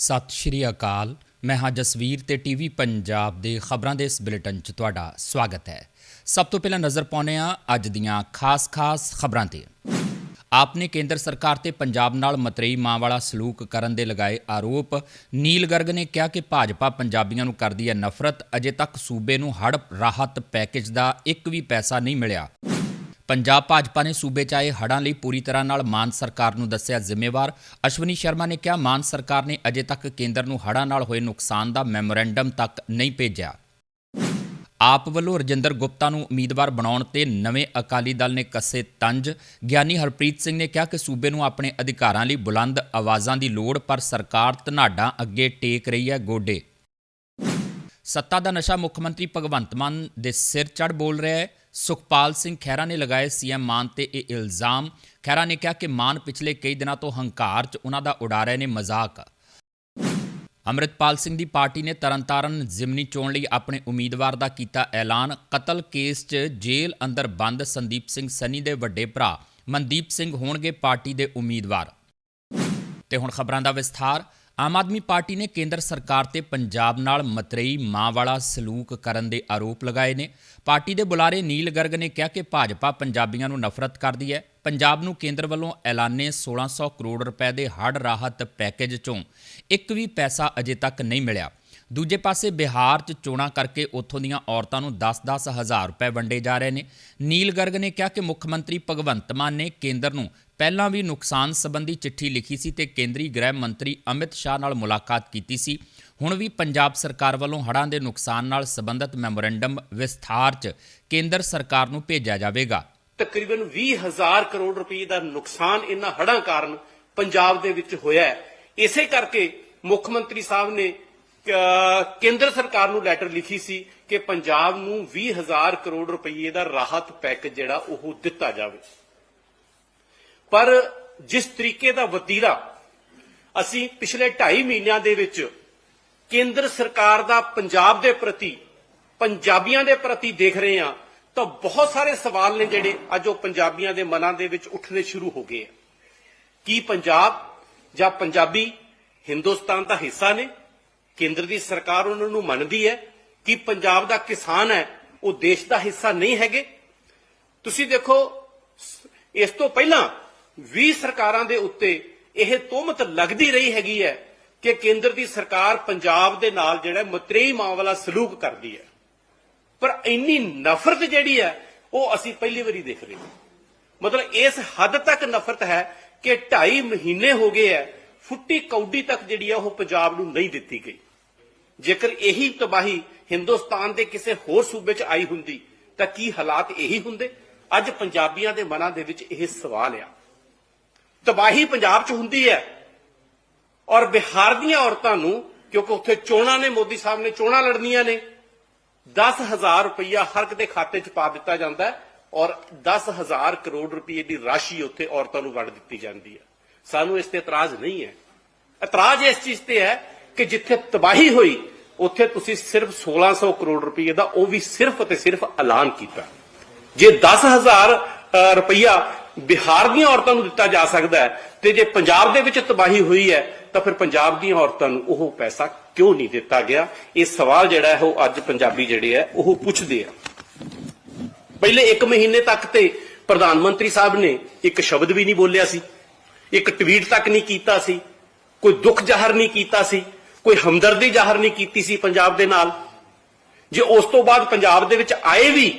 ਸਤਿ ਸ਼੍ਰੀ ਅਕਾਲ। ਮੈਂ ਹਾਂ ਜਸਵੀਰ ਤੇ ਟੀਵੀ ਪੰਜਾਬ ਦੇ ਖਬਰਾਂ ਦੇ ਇਸ ਬੁਲੇਟਿਨ 'ਚ ਤੁਹਾਡਾ ਸਵਾਗਤ ਹੈ। ਸਭ ਤੋਂ ਪਹਿਲਾਂ ਨਜ਼ਰ ਪਾਉਂਦੇ ਹਾਂ ਅੱਜ ਦੀਆਂ ਖਾਸ-ਖਾਸ ਖਬਰਾਂ ਤੇ। ਆਪ ਨੇ ਕੇਂਦਰ ਸਰਕਾਰ ਤੇ ਪੰਜਾਬ ਨਾਲ ਮਤਰੇਈ ਮਾਂ ਵਾਲਾ ਸਲੂਕ ਕਰਨ ਦੇ ਲਗਾਏ ਆਰੋਪ, ਨੀਲ ਗਰਗ ਨੇ ਕਿਹਾ ਕਿ ਭਾਜਪਾ ਪੰਜਾਬੀਆਂ ਨੂੰ ਕਰਦੀ ਹੈ ਨਫ਼ਰਤ, ਅਜੇ ਤੱਕ ਸੂਬੇ ਨੂੰ ਹੜ੍ਹ ਰਾਹਤ ਪੈਕੇਜ ਦਾ ਇੱਕ ਵੀ ਪੈਸਾ ਨਹੀਂ ਮਿਲਿਆ। ਪੰਜਾਬ ਭਾਜਪਾ ਨੇ ਸੂਬੇ 'ਚ ਆਏ ਹੜ੍ਹਾਂ ਲਈ ਪੂਰੀ ਤਰ੍ਹਾਂ ਨਾਲ ਮਾਨ ਸਰਕਾਰ ਨੂੰ ਦੱਸਿਆ ਜ਼ਿੰਮੇਵਾਰ। ਅਸ਼ਵਨੀ ਸ਼ਰਮਾ ਨੇ ਕਿਹਾ, ਮਾਨ ਸਰਕਾਰ ਨੇ ਅਜੇ ਤੱਕ ਕੇਂਦਰ ਨੂੰ ਹੜ੍ਹਾਂ ਨਾਲ ਹੋਏ ਨੁਕਸਾਨ ਦਾ ਮੈਮੋਰੈਂਡਮ ਤੱਕ ਨਹੀਂ ਭੇਜਿਆ। ਆਪ ਵੱਲੋਂ ਰਜਿੰਦਰ ਗੁਪਤਾ ਨੂੰ ਉਮੀਦਵਾਰ ਬਣਾਉਣ ਤੇ ਨਵੇਂ ਅਕਾਲੀ ਦਲ ਨੇ ਕੱਸੇ ਤੰਜ। ਗਿਆਨੀ ਹਰਪ੍ਰੀਤ ਸਿੰਘ ਨੇ ਕਿਹਾ ਕਿ ਸੂਬੇ ਨੂੰ ਆਪਣੇ ਅਧਿਕਾਰਾਂ ਲਈ ਬੁਲੰਦ ਆਵਾਜ਼ਾਂ ਦੀ ਲੋੜ, ਪਰ ਸਰਕਾਰ ਧਨਾਡਾ ਅੱਗੇ ਟੇਕ ਰਹੀ ਹੈ ਗੋਡੇ। ਸੱਤਾ ਦਾ ਨਸ਼ਾ ਮੁੱਖ ਮੰਤਰੀ ਭਗਵੰਤ ਮਾਨ ਦੇ ਸਿਰ ਚੜ ਬੋਲ ਰਿਹਾ ਹੈ। ਸੁਖਪਾਲ ਸਿੰਘ ਖਹਿਰਾ ਨੇ ਲਗਾਏ ਸੀਐਮ ਮਾਨ ਤੇ ਇਹ ਇਲਜ਼ਾਮ। ਖਹਿਰਾ ਨੇ ਕਿਹਾ ਕਿ ਮਾਨ ਪਿਛਲੇ ਕਈ ਦਿਨਾਂ ਤੋਂ ਹੰਕਾਰ 'ਚ ਉਹਨਾਂ ਦਾ ਉਡਾ ਰਹੇ ਨੇ ਮਜ਼ਾਕ। ਅੰਮ੍ਰਿਤਪਾਲ ਸਿੰਘ ਦੀ ਪਾਰਟੀ ਨੇ ਤਰਨਤਾਰਨ ਜ਼ਿਮਨੀ ਚੋਣ ਲਈ ਆਪਣੇ ਉਮੀਦਵਾਰ ਦਾ ਕੀਤਾ ਐਲਾਨ। ਕਤਲ ਕੇਸ 'ਚ ਜੇਲ੍ਹ ਅੰਦਰ ਬੰਦ ਸੰਦੀਪ ਸਿੰਘ ਸਨੀ ਦੇ ਵੱਡੇ ਭਰਾ ਮਨਦੀਪ ਸਿੰਘ ਹੋਣਗੇ ਪਾਰਟੀ ਦੇ ਉਮੀਦਵਾਰ। ਤੇ ਹੁਣ ਖਬਰਾਂ ਦਾ ਵਿਸਥਾਰ। ਆਮ ਆਦਮੀ ਪਾਰਟੀ ਨੇ ਕੇਂਦਰ ਸਰਕਾਰ ਤੇ ਪੰਜਾਬ ਨਾਲ ਮਤਰੇਈ ਮਾਂ ਵਾਲਾ ਸਲੂਕ ਕਰਨ ਦੇ ਆਰੋਪ ਲਗਾਏ ਨੇ। ਪਾਰਟੀ ਦੇ ਬੁਲਾਰੇ ਨੀਲ ਗਰਗ ਨੇ ਕਿਹਾ ਕਿ ਭਾਜਪਾ ਪੰਜਾਬੀਆਂ ਨੂੰ ਨਫ਼ਰਤ ਕਰਦੀ ਹੈ। ਪੰਜਾਬ ਨੂੰ ਕੇਂਦਰ ਵੱਲੋਂ ਐਲਾਨੇ 1600 ਕਰੋੜ ਰੁਪਏ ਦੇ ਹੜ੍ਹ ਰਾਹਤ ਪੈਕੇਜ ਚੋਂ ਇੱਕ ਵੀ ਪੈਸਾ ਅਜੇ ਤੱਕ ਨਹੀਂ ਮਿਲਿਆ। ਦੂਜੇ ਪਾਸੇ ਬਿਹਾਰ 'ਚ ਚੋਣਾਂ ਕਰਕੇ ਉੱਥੋਂ ਦੀਆਂ ਔਰਤਾਂ ਨੂੰ 10-10 ਹਜ਼ਾਰ ਰੁਪਏ ਵੰਡੇ ਜਾ ਰਹੇ ਨੇ। ਨੀਲ ਗਰਗ ਨੇ ਕਿਹਾ ਕਿ ਮੁੱਖ ਮੰਤਰੀ ਭਗਵੰਤ ਮਾਨ ਨੇ ਕੇਂਦਰ ਨੂੰ ਪਹਿਲਾਂ ਵੀ ਨੁਕਸਾਨ ਸੰਬੰਧੀ ਚਿੱਠੀ ਲਿਖੀ ਸੀ ਤੇ ਕੇਂਦਰੀ ਗ੍ਰਹਿ ਮੰਤਰੀ ਅਮਿਤ ਸ਼ਾਹ ਨਾਲ ਮੁਲਾਕਾਤ ਕੀਤੀ ਸੀ। ਹੁਣ ਵੀ ਪੰਜਾਬ ਸਰਕਾਰ ਵੱਲੋਂ ਹੜ੍ਹਾਂ ਦੇ ਨੁਕਸਾਨ ਨਾਲ ਸੰਬੰਧਿਤ ਮੈਮੋਰੈਂਡਮ ਵਿਸਥਾਰ 'ਚ ਕੇਂਦਰ ਸਰਕਾਰ ਨੂੰ ਭੇਜਿਆ ਜਾਵੇਗਾ। ਤਕਰੀਬਨ 20000 ਕਰੋੜ ਰੁਪਏ ਦਾ ਨੁਕਸਾਨ ਇਹਨਾਂ ਹੜ੍ਹਾਂ ਕਾਰਨ ਪੰਜਾਬ ਦੇ ਵਿੱਚ ਹੋਇਆ ਹੈ। ਇਸੇ ਕਰਕੇ ਮੁੱਖ ਮੰਤਰੀ ਸਾਹਿਬ ਨੇ ਕੇਂਦਰ ਸਰਕਾਰ ਨੂੰ ਲੈਟਰ ਲਿਖੀ ਸੀ ਕਿ ਪੰਜਾਬ ਨੂੰ 20000 ਕਰੋੜ ਰੁਪਏ ਦਾ ਰਾਹਤ ਪੈਕੇਜ ਜਿਹੜਾ ਉਹ ਦਿੱਤਾ ਜਾਵੇ। ਪਰ ਜਿਸ ਤਰੀਕੇ ਦਾ ਵਤੀਰਾ ਅਸੀਂ ਪਿਛਲੇ 2.5 ਮਹੀਨਿਆਂ ਦੇ ਵਿੱਚ ਕੇਂਦਰ ਸਰਕਾਰ ਦਾ ਪੰਜਾਬ ਦੇ ਪ੍ਰਤੀ, ਪੰਜਾਬੀਆਂ ਦੇ ਪ੍ਰਤੀ ਦੇਖ ਰਹੇ ਹਾਂ, ਤਾਂ ਬਹੁਤ ਸਾਰੇ ਸਵਾਲ ਨੇ ਜਿਹੜੇ ਅੱਜ ਉਹ ਪੰਜਾਬੀਆਂ ਦੇ ਮਨਾਂ ਦੇ ਵਿੱਚ ਉੱਠਣੇ ਸ਼ੁਰੂ ਹੋ ਗਏ ਆ। ਕੀ ਪੰਜਾਬ ਜਾਂ ਪੰਜਾਬੀ ਹਿੰਦੁਸਤਾਨ ਦਾ ਹਿੱਸਾ ਨੇ? ਕੇਂਦਰ ਦੀ ਸਰਕਾਰ ਉਹਨਾਂ ਨੂੰ ਮੰਨਦੀ ਹੈ ਕਿ ਪੰਜਾਬ ਦਾ ਕਿਸਾਨ ਹੈ, ਉਹ ਦੇਸ਼ ਦਾ ਹਿੱਸਾ ਨਹੀਂ ਹੈਗੇ। ਤੁਸੀਂ ਦੇਖੋ ਇਸ ਤੋਂ ਪਹਿਲਾਂ 20 ਸਰਕਾਰਾਂ ਦੇ ਉੱਤੇ ਇਹ ਤੋਮਤ ਲੱਗਦੀ ਰਹੀ ਹੈਗੀ ਹੈ ਕਿ ਕੇਂਦਰ ਦੀ ਸਰਕਾਰ ਪੰਜਾਬ ਦੇ ਨਾਲ ਜਿਹੜਾ ਮਤਰੇਈ ਮਾਂ ਵਾਲਾ ਸਲੂਕ ਕਰਦੀ ਹੈ। ਪਰ ਇੰਨੀ ਨਫ਼ਰਤ ਜਿਹੜੀ ਹੈ, ਉਹ ਅਸੀਂ ਪਹਿਲੀ ਵਾਰੀ ਦੇਖ ਰਹੇ ਹਾਂ। ਮਤਲਬ ਇਸ ਹੱਦ ਤੱਕ ਨਫ਼ਰਤ ਹੈ ਕਿ 2.5 ਮਹੀਨੇ ਹੋ ਗਏ ਹੈ, ਫੁੱਟੀ ਕੌਡੀ ਤੱਕ ਜਿਹੜੀ ਹੈ, ਉਹ ਪੰਜਾਬ ਨੂੰ ਨਹੀਂ ਦਿੱਤੀ ਗਈ। ਜੇਕਰ ਇਹੀ ਤਬਾਹੀ ਹਿੰਦੁਸਤਾਨ ਦੇ ਕਿਸੇ ਹੋਰ ਸੂਬੇ 'ਚ ਆਈ ਹੁੰਦੀ, ਤਾਂ ਕੀ ਹਾਲਾਤ ਇਹੀ ਹੁੰਦੇ? ਅੱਜ ਪੰਜਾਬੀਆਂ ਦੇ ਮਨਾਂ ਦੇ ਵਿੱਚ ਇਹ ਸਵਾਲ ਆ। ਤਬਾਹੀ ਪੰਜਾਬ 'ਚ ਹੁੰਦੀ ਹੈ ਔਰ ਬਿਹਾਰ ਦੀਆਂ ਔਰਤਾਂ ਨੂੰ, ਕਿਉਂਕਿ ਉੱਥੇ ਚੋਣਾਂ ਨੇ, ਮੋਦੀ ਸਾਹਿਬ ਨੇ ਚੋਣਾਂ ਲੜਨੀਆਂ ਨੇ 10000 ਰੁਪਈਆ ਹਰ ਇੱਕ ਦੇ ਖਾਤੇ 'ਚ ਪਾ ਦਿੱਤਾ ਜਾਂਦਾ ਹੈ ਔਰ 10000 ਕਰੋੜ ਰੁਪਏ ਦੀ ਰਾਸ਼ੀ ਉੱਥੇ ਔਰਤਾਂ ਨੂੰ ਵੰਡ ਦਿੱਤੀ ਜਾਂਦੀ ਹੈ। ਸਾਨੂੰ ਇਸ ਤੇ ਇਤਰਾਜ਼ ਨਹੀਂ ਹੈ। ਇਤਰਾਜ਼ ਇਸ ਚੀਜ਼ ਤੇ ਹੈ ਕਿ ਜਿੱਥੇ ਤਬਾਹੀ ਹੋਈ ਉੱਥੇ ਤੁਸੀਂ ਸਿਰਫ 1600 ਕਰੋੜ ਰੁਪਏ ਦਾ ਉਹ ਵੀ ਸਿਰਫ ਤੇ ਸਿਰਫ ਐਲਾਨ ਕੀਤਾ। ਜੇ 10000 ਅ, ਰੁਪਈਆ ਬਿਹਾਰ ਦੀਆਂ ਔਰਤਾਂ ਨੂੰ ਦਿੱਤਾ ਜਾ ਸਕਦਾ ਹੈ ਤੇ ਜੇ ਪੰਜਾਬ ਦੇ ਵਿੱਚ ਤਬਾਹੀ ਹੋਈ ਹੈ ਤਾਂ ਫਿਰ ਪੰਜਾਬ ਦੀਆਂ ਔਰਤਾਂ ਨੂੰ ਉਹ ਪੈਸਾ ਕਿਉਂ ਨਹੀਂ ਦਿੱਤਾ ਗਿਆ? ਇਹ ਸਵਾਲ ਜਿਹੜਾ ਹੈ ਉਹ ਅੱਜ ਪੰਜਾਬੀ ਜਿਹੜੇ ਹੈ ਉਹ ਪੁੱਛਦੇ ਆ। ਪਹਿਲੇ 1 ਮਹੀਨੇ ਤੱਕ ਤੇ ਪ੍ਰਧਾਨ ਮੰਤਰੀ ਸਾਹਿਬ ਨੇ ਇੱਕ ਸ਼ਬਦ ਵੀ ਨਹੀਂ ਬੋਲਿਆ ਸੀ ਇੱਕ ਟਵੀਟ ਤੱਕ ਨਹੀਂ ਕੀਤਾ ਸੀ ਕੋਈ ਦੁੱਖ ਜ਼ਾਹਰ ਨਹੀਂ ਕੀਤਾ ਸੀ। ਕੋਈ ਹਮਦਰਦੀ ਜ਼ਾਹਰ ਨਹੀਂ ਕੀਤੀ ਸੀ ਪੰਜਾਬ ਦੇ ਨਾਲ। ਜੇ ਉਸ ਤੋਂ ਬਾਅਦ ਪੰਜਾਬ ਦੇ ਵਿੱਚ ਆਏ ਵੀ,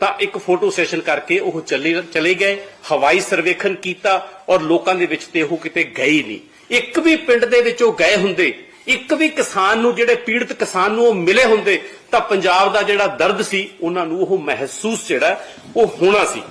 ਤਾਂ ਇੱਕ ਫੋਟੋ ਸੈਸ਼ਨ ਕਰਕੇ ਉਹ ਚਲੇ ਚਲੇ ਗਏ, ਹਵਾਈ ਸਰਵੇਖਣ ਕੀਤਾ ਔਰ ਲੋਕਾਂ ਦੇ ਵਿੱਚ ਤੇ ਉਹ ਕਿਤੇ ਗਏ ਨਹੀਂ। ਇੱਕ ਵੀ ਪਿੰਡ ਦੇ ਵਿੱਚ ਉਹ ਗਏ ਹੁੰਦੇ, ਇੱਕ ਵੀ ਕਿਸਾਨ ਨੂੰ, ਜਿਹੜੇ ਪੀੜਤ ਕਿਸਾਨ ਨੂੰ ਉਹ ਮਿਲੇ ਹੁੰਦੇ, ਤਾਂ ਪੰਜਾਬ ਦਾ ਜਿਹੜਾ ਦਰਦ ਸੀ, ਉਹਨਾਂ ਨੂੰ ਉਹ ਮਹਿਸੂਸ ਜਿਹੜਾ, ਉਹ ਹੋਣਾ ਸੀ।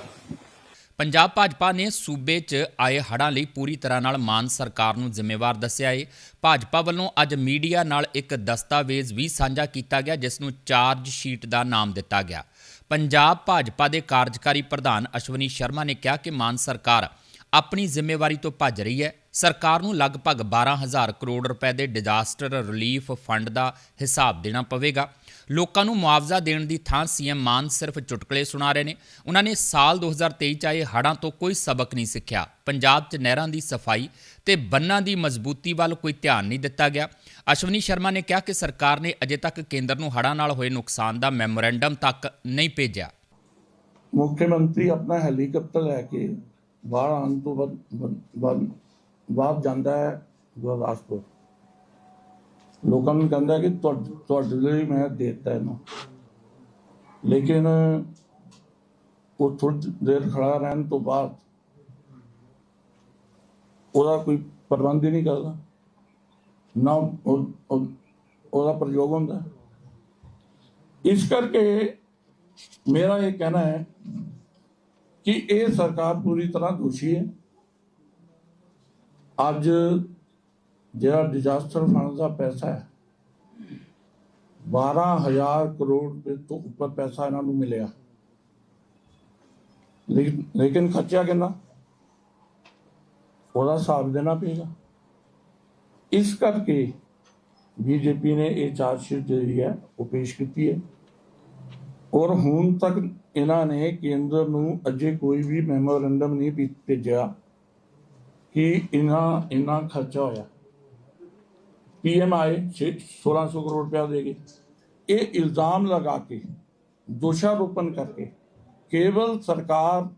ਪੰਜਾਬ ਭਾਜਪਾ ਨੇ ਸੂਬੇ 'ਚ ਆਏ ਹੜ੍ਹਾਂ ਲਈ ਪੂਰੀ ਤਰ੍ਹਾਂ ਨਾਲ ਮਾਨ ਸਰਕਾਰ ਨੂੰ ਜ਼ਿੰਮੇਵਾਰ ਦੱਸਿਆ ਏ। ਭਾਜਪਾ ਵੱਲੋਂ ਅੱਜ ਮੀਡੀਆ ਨਾਲ ਇੱਕ ਦਸਤਾਵੇਜ਼ ਵੀ ਸਾਂਝਾ ਕੀਤਾ ਗਿਆ, ਜਿਸ ਨੂੰ ਚਾਰਜ ਸ਼ੀਟ ਦਾ ਨਾਮ ਦਿੱਤਾ ਗਿਆ। ਪੰਜਾਬ ਭਾਜਪਾ ਦੇ ਕਾਰਜਕਾਰੀ ਪ੍ਰਧਾਨ ਅਸ਼ਵਨੀ ਸ਼ਰਮਾ ਨੇ ਕਿਹਾ ਕਿ ਮਾਨ ਸਰਕਾਰ ਆਪਣੀ ਜ਼ਿੰਮੇਵਾਰੀ ਤੋਂ ਭੱਜ ਰਹੀ ਹੈ। ਸਰਕਾਰ ਨੂੰ ਲਗਭਗ 12000 ਕਰੋੜ ਰੁਪਏ ਦੇ ਡਿਜ਼ਾਸਟਰ ਰਿਲੀਫ ਫੰਡ ਦਾ ਹਿਸਾਬ ਦੇਣਾ ਪਵੇਗਾ। ਲੋਕਾਂ ਨੂੰ ਮੁਆਵਜ਼ਾ ਦੇਣ ਦੀ ਥਾਂ ਸੀਐਮ ਮਾਨ ਸਿਰਫ ਚੁਟਕਲੇ ਸੁਣਾ ਰਹੇ ਨੇ। ਉਹਨਾਂ ਨੇ ਸਾਲ 2023 ਚ ਆਏ ਹੜ੍ਹਾਂ ਤੋਂ ਕੋਈ ਸਬਕ ਨਹੀਂ ਸਿੱਖਿਆ। ਪੰਜਾਬ 'ਚ ਨਹਿਰਾਂ ਦੀ ਸਫ਼ਾਈ ਤੇ ਬੰਨਾਂ ਦੀ ਮਜ਼ਬੂਤੀ ਵੱਲ ਕੋਈ ਧਿਆਨ ਨਹੀਂ ਦਿੱਤਾ ਗਿਆ। ਅਸ਼ਵਨੀ ਸ਼ਰਮਾ ਨੇ ਕਿਹਾ ਕਿ ਸਰਕਾਰ ਨੇ ਅਜੇ ਤੱਕ ਕੇਂਦਰ ਨੂੰ ਹੜ੍ਹਾਂ ਨਾਲ ਹੋਏ ਨੁਕਸਾਨ ਦਾ ਮੈਮੋਰੈਂਡਮ ਤੱਕ ਨਹੀਂ ਭੇਜਿਆ। ਮੁੱਖ ਮੰਤਰੀ ਆਪਣਾ ਹੈਲੀਕਾਪਟਰ ਲੈ ਕੇ ਬਾਹਰ ਆਉਣ ਤੋਂ ਬਾਅਦ ਬਾਅਦ- ਜਾਂਦਾ ਹੈ ਗੁਰਦਾਸਪੁਰ। ਲੋਕਾਂ ਨੂੰ ਕਹਿੰਦਾ ਕਿ ਤੁਹਾਡੇ ਲਈ ਮੈਂ ਦੇਤਾ ਇਹਨੂੰ। ਲੇਕਿਨ ਉਹ ਥੋੜੀ ਦੇਰ ਖੜਾ ਰਹਿਣ ਤੋਂ ਬਾਅਦ ਉਹਦਾ ਕੋਈ ਪ੍ਰਬੰਧ ਹੀ ਨਹੀਂ ਕਰਦਾ। ਨਾ ਉਹਦਾ ਪ੍ਰਯੋਗ ਹੁੰਦਾ। ਇਸ ਕਰਕੇ ਮੇਰਾ ਇਹ ਕਹਿਣਾ ਹੈ ਕਿ ਇਹ ਸਰਕਾਰ ਪੂਰੀ ਤਰ੍ਹਾਂ ਦੋਸ਼ੀ ਹੈ। ਅੱਜ ਜਿਹੜਾ ਡਿਜ਼ਾਸਟਰ ਫੰਡ ਦਾ ਪੈਸਾ ਹੈ 12000 ਕਰੋੜ ਰੁਪਏ ਤੋਂ ਉੱਪਰ ਪੈਸਾ ਇਹਨਾਂ ਨੂੰ ਮਿਲਿਆ। ਲੇਕਿਨ ਲੇਕਿਨ ਖਰਚਿਆ ਕਿੰਨਾ? ਉਹਦਾ ਹਿਸਾਬ ਦੇਣਾ ਪਏਗਾ। ਇਸ ਕਰਕੇ ਬੀਜੇਪੀ ਨੇ ਇਹ ਚਾਰਜ ਸ਼ੀਟ ਜਿਹੜੀ ਹੈ, ਉਹ ਪੇਸ਼ ਕੀਤੀ ਹੈ। ਔਰ ਹੁਣ ਤੱਕ ਇਹਨਾਂ ਨੇ ਕੇਂਦਰ ਨੂੰ ਅਜੇ ਕੋਈ ਵੀ ਮੈਮੋਰੈਂਡਮ ਨਹੀਂ ਭੇਜਿਆ ਕਿ ਇਹਨਾਂ ਇੰਨਾ ਖਰਚਾ ਹੋਇਆ। ਪੀਐਮਆਈ 1600 ਕਰੋੜ ਰੁਪਇਆ ਦੇਗੇ ਇਹ ਇਲਜ਼ਾਮ ਲਗਾ ਕੇ, ਦੋਸ਼ਾਰੋਪਣ ਕਰਕੇ ਕੇਵਲ ਸਰਕਾਰ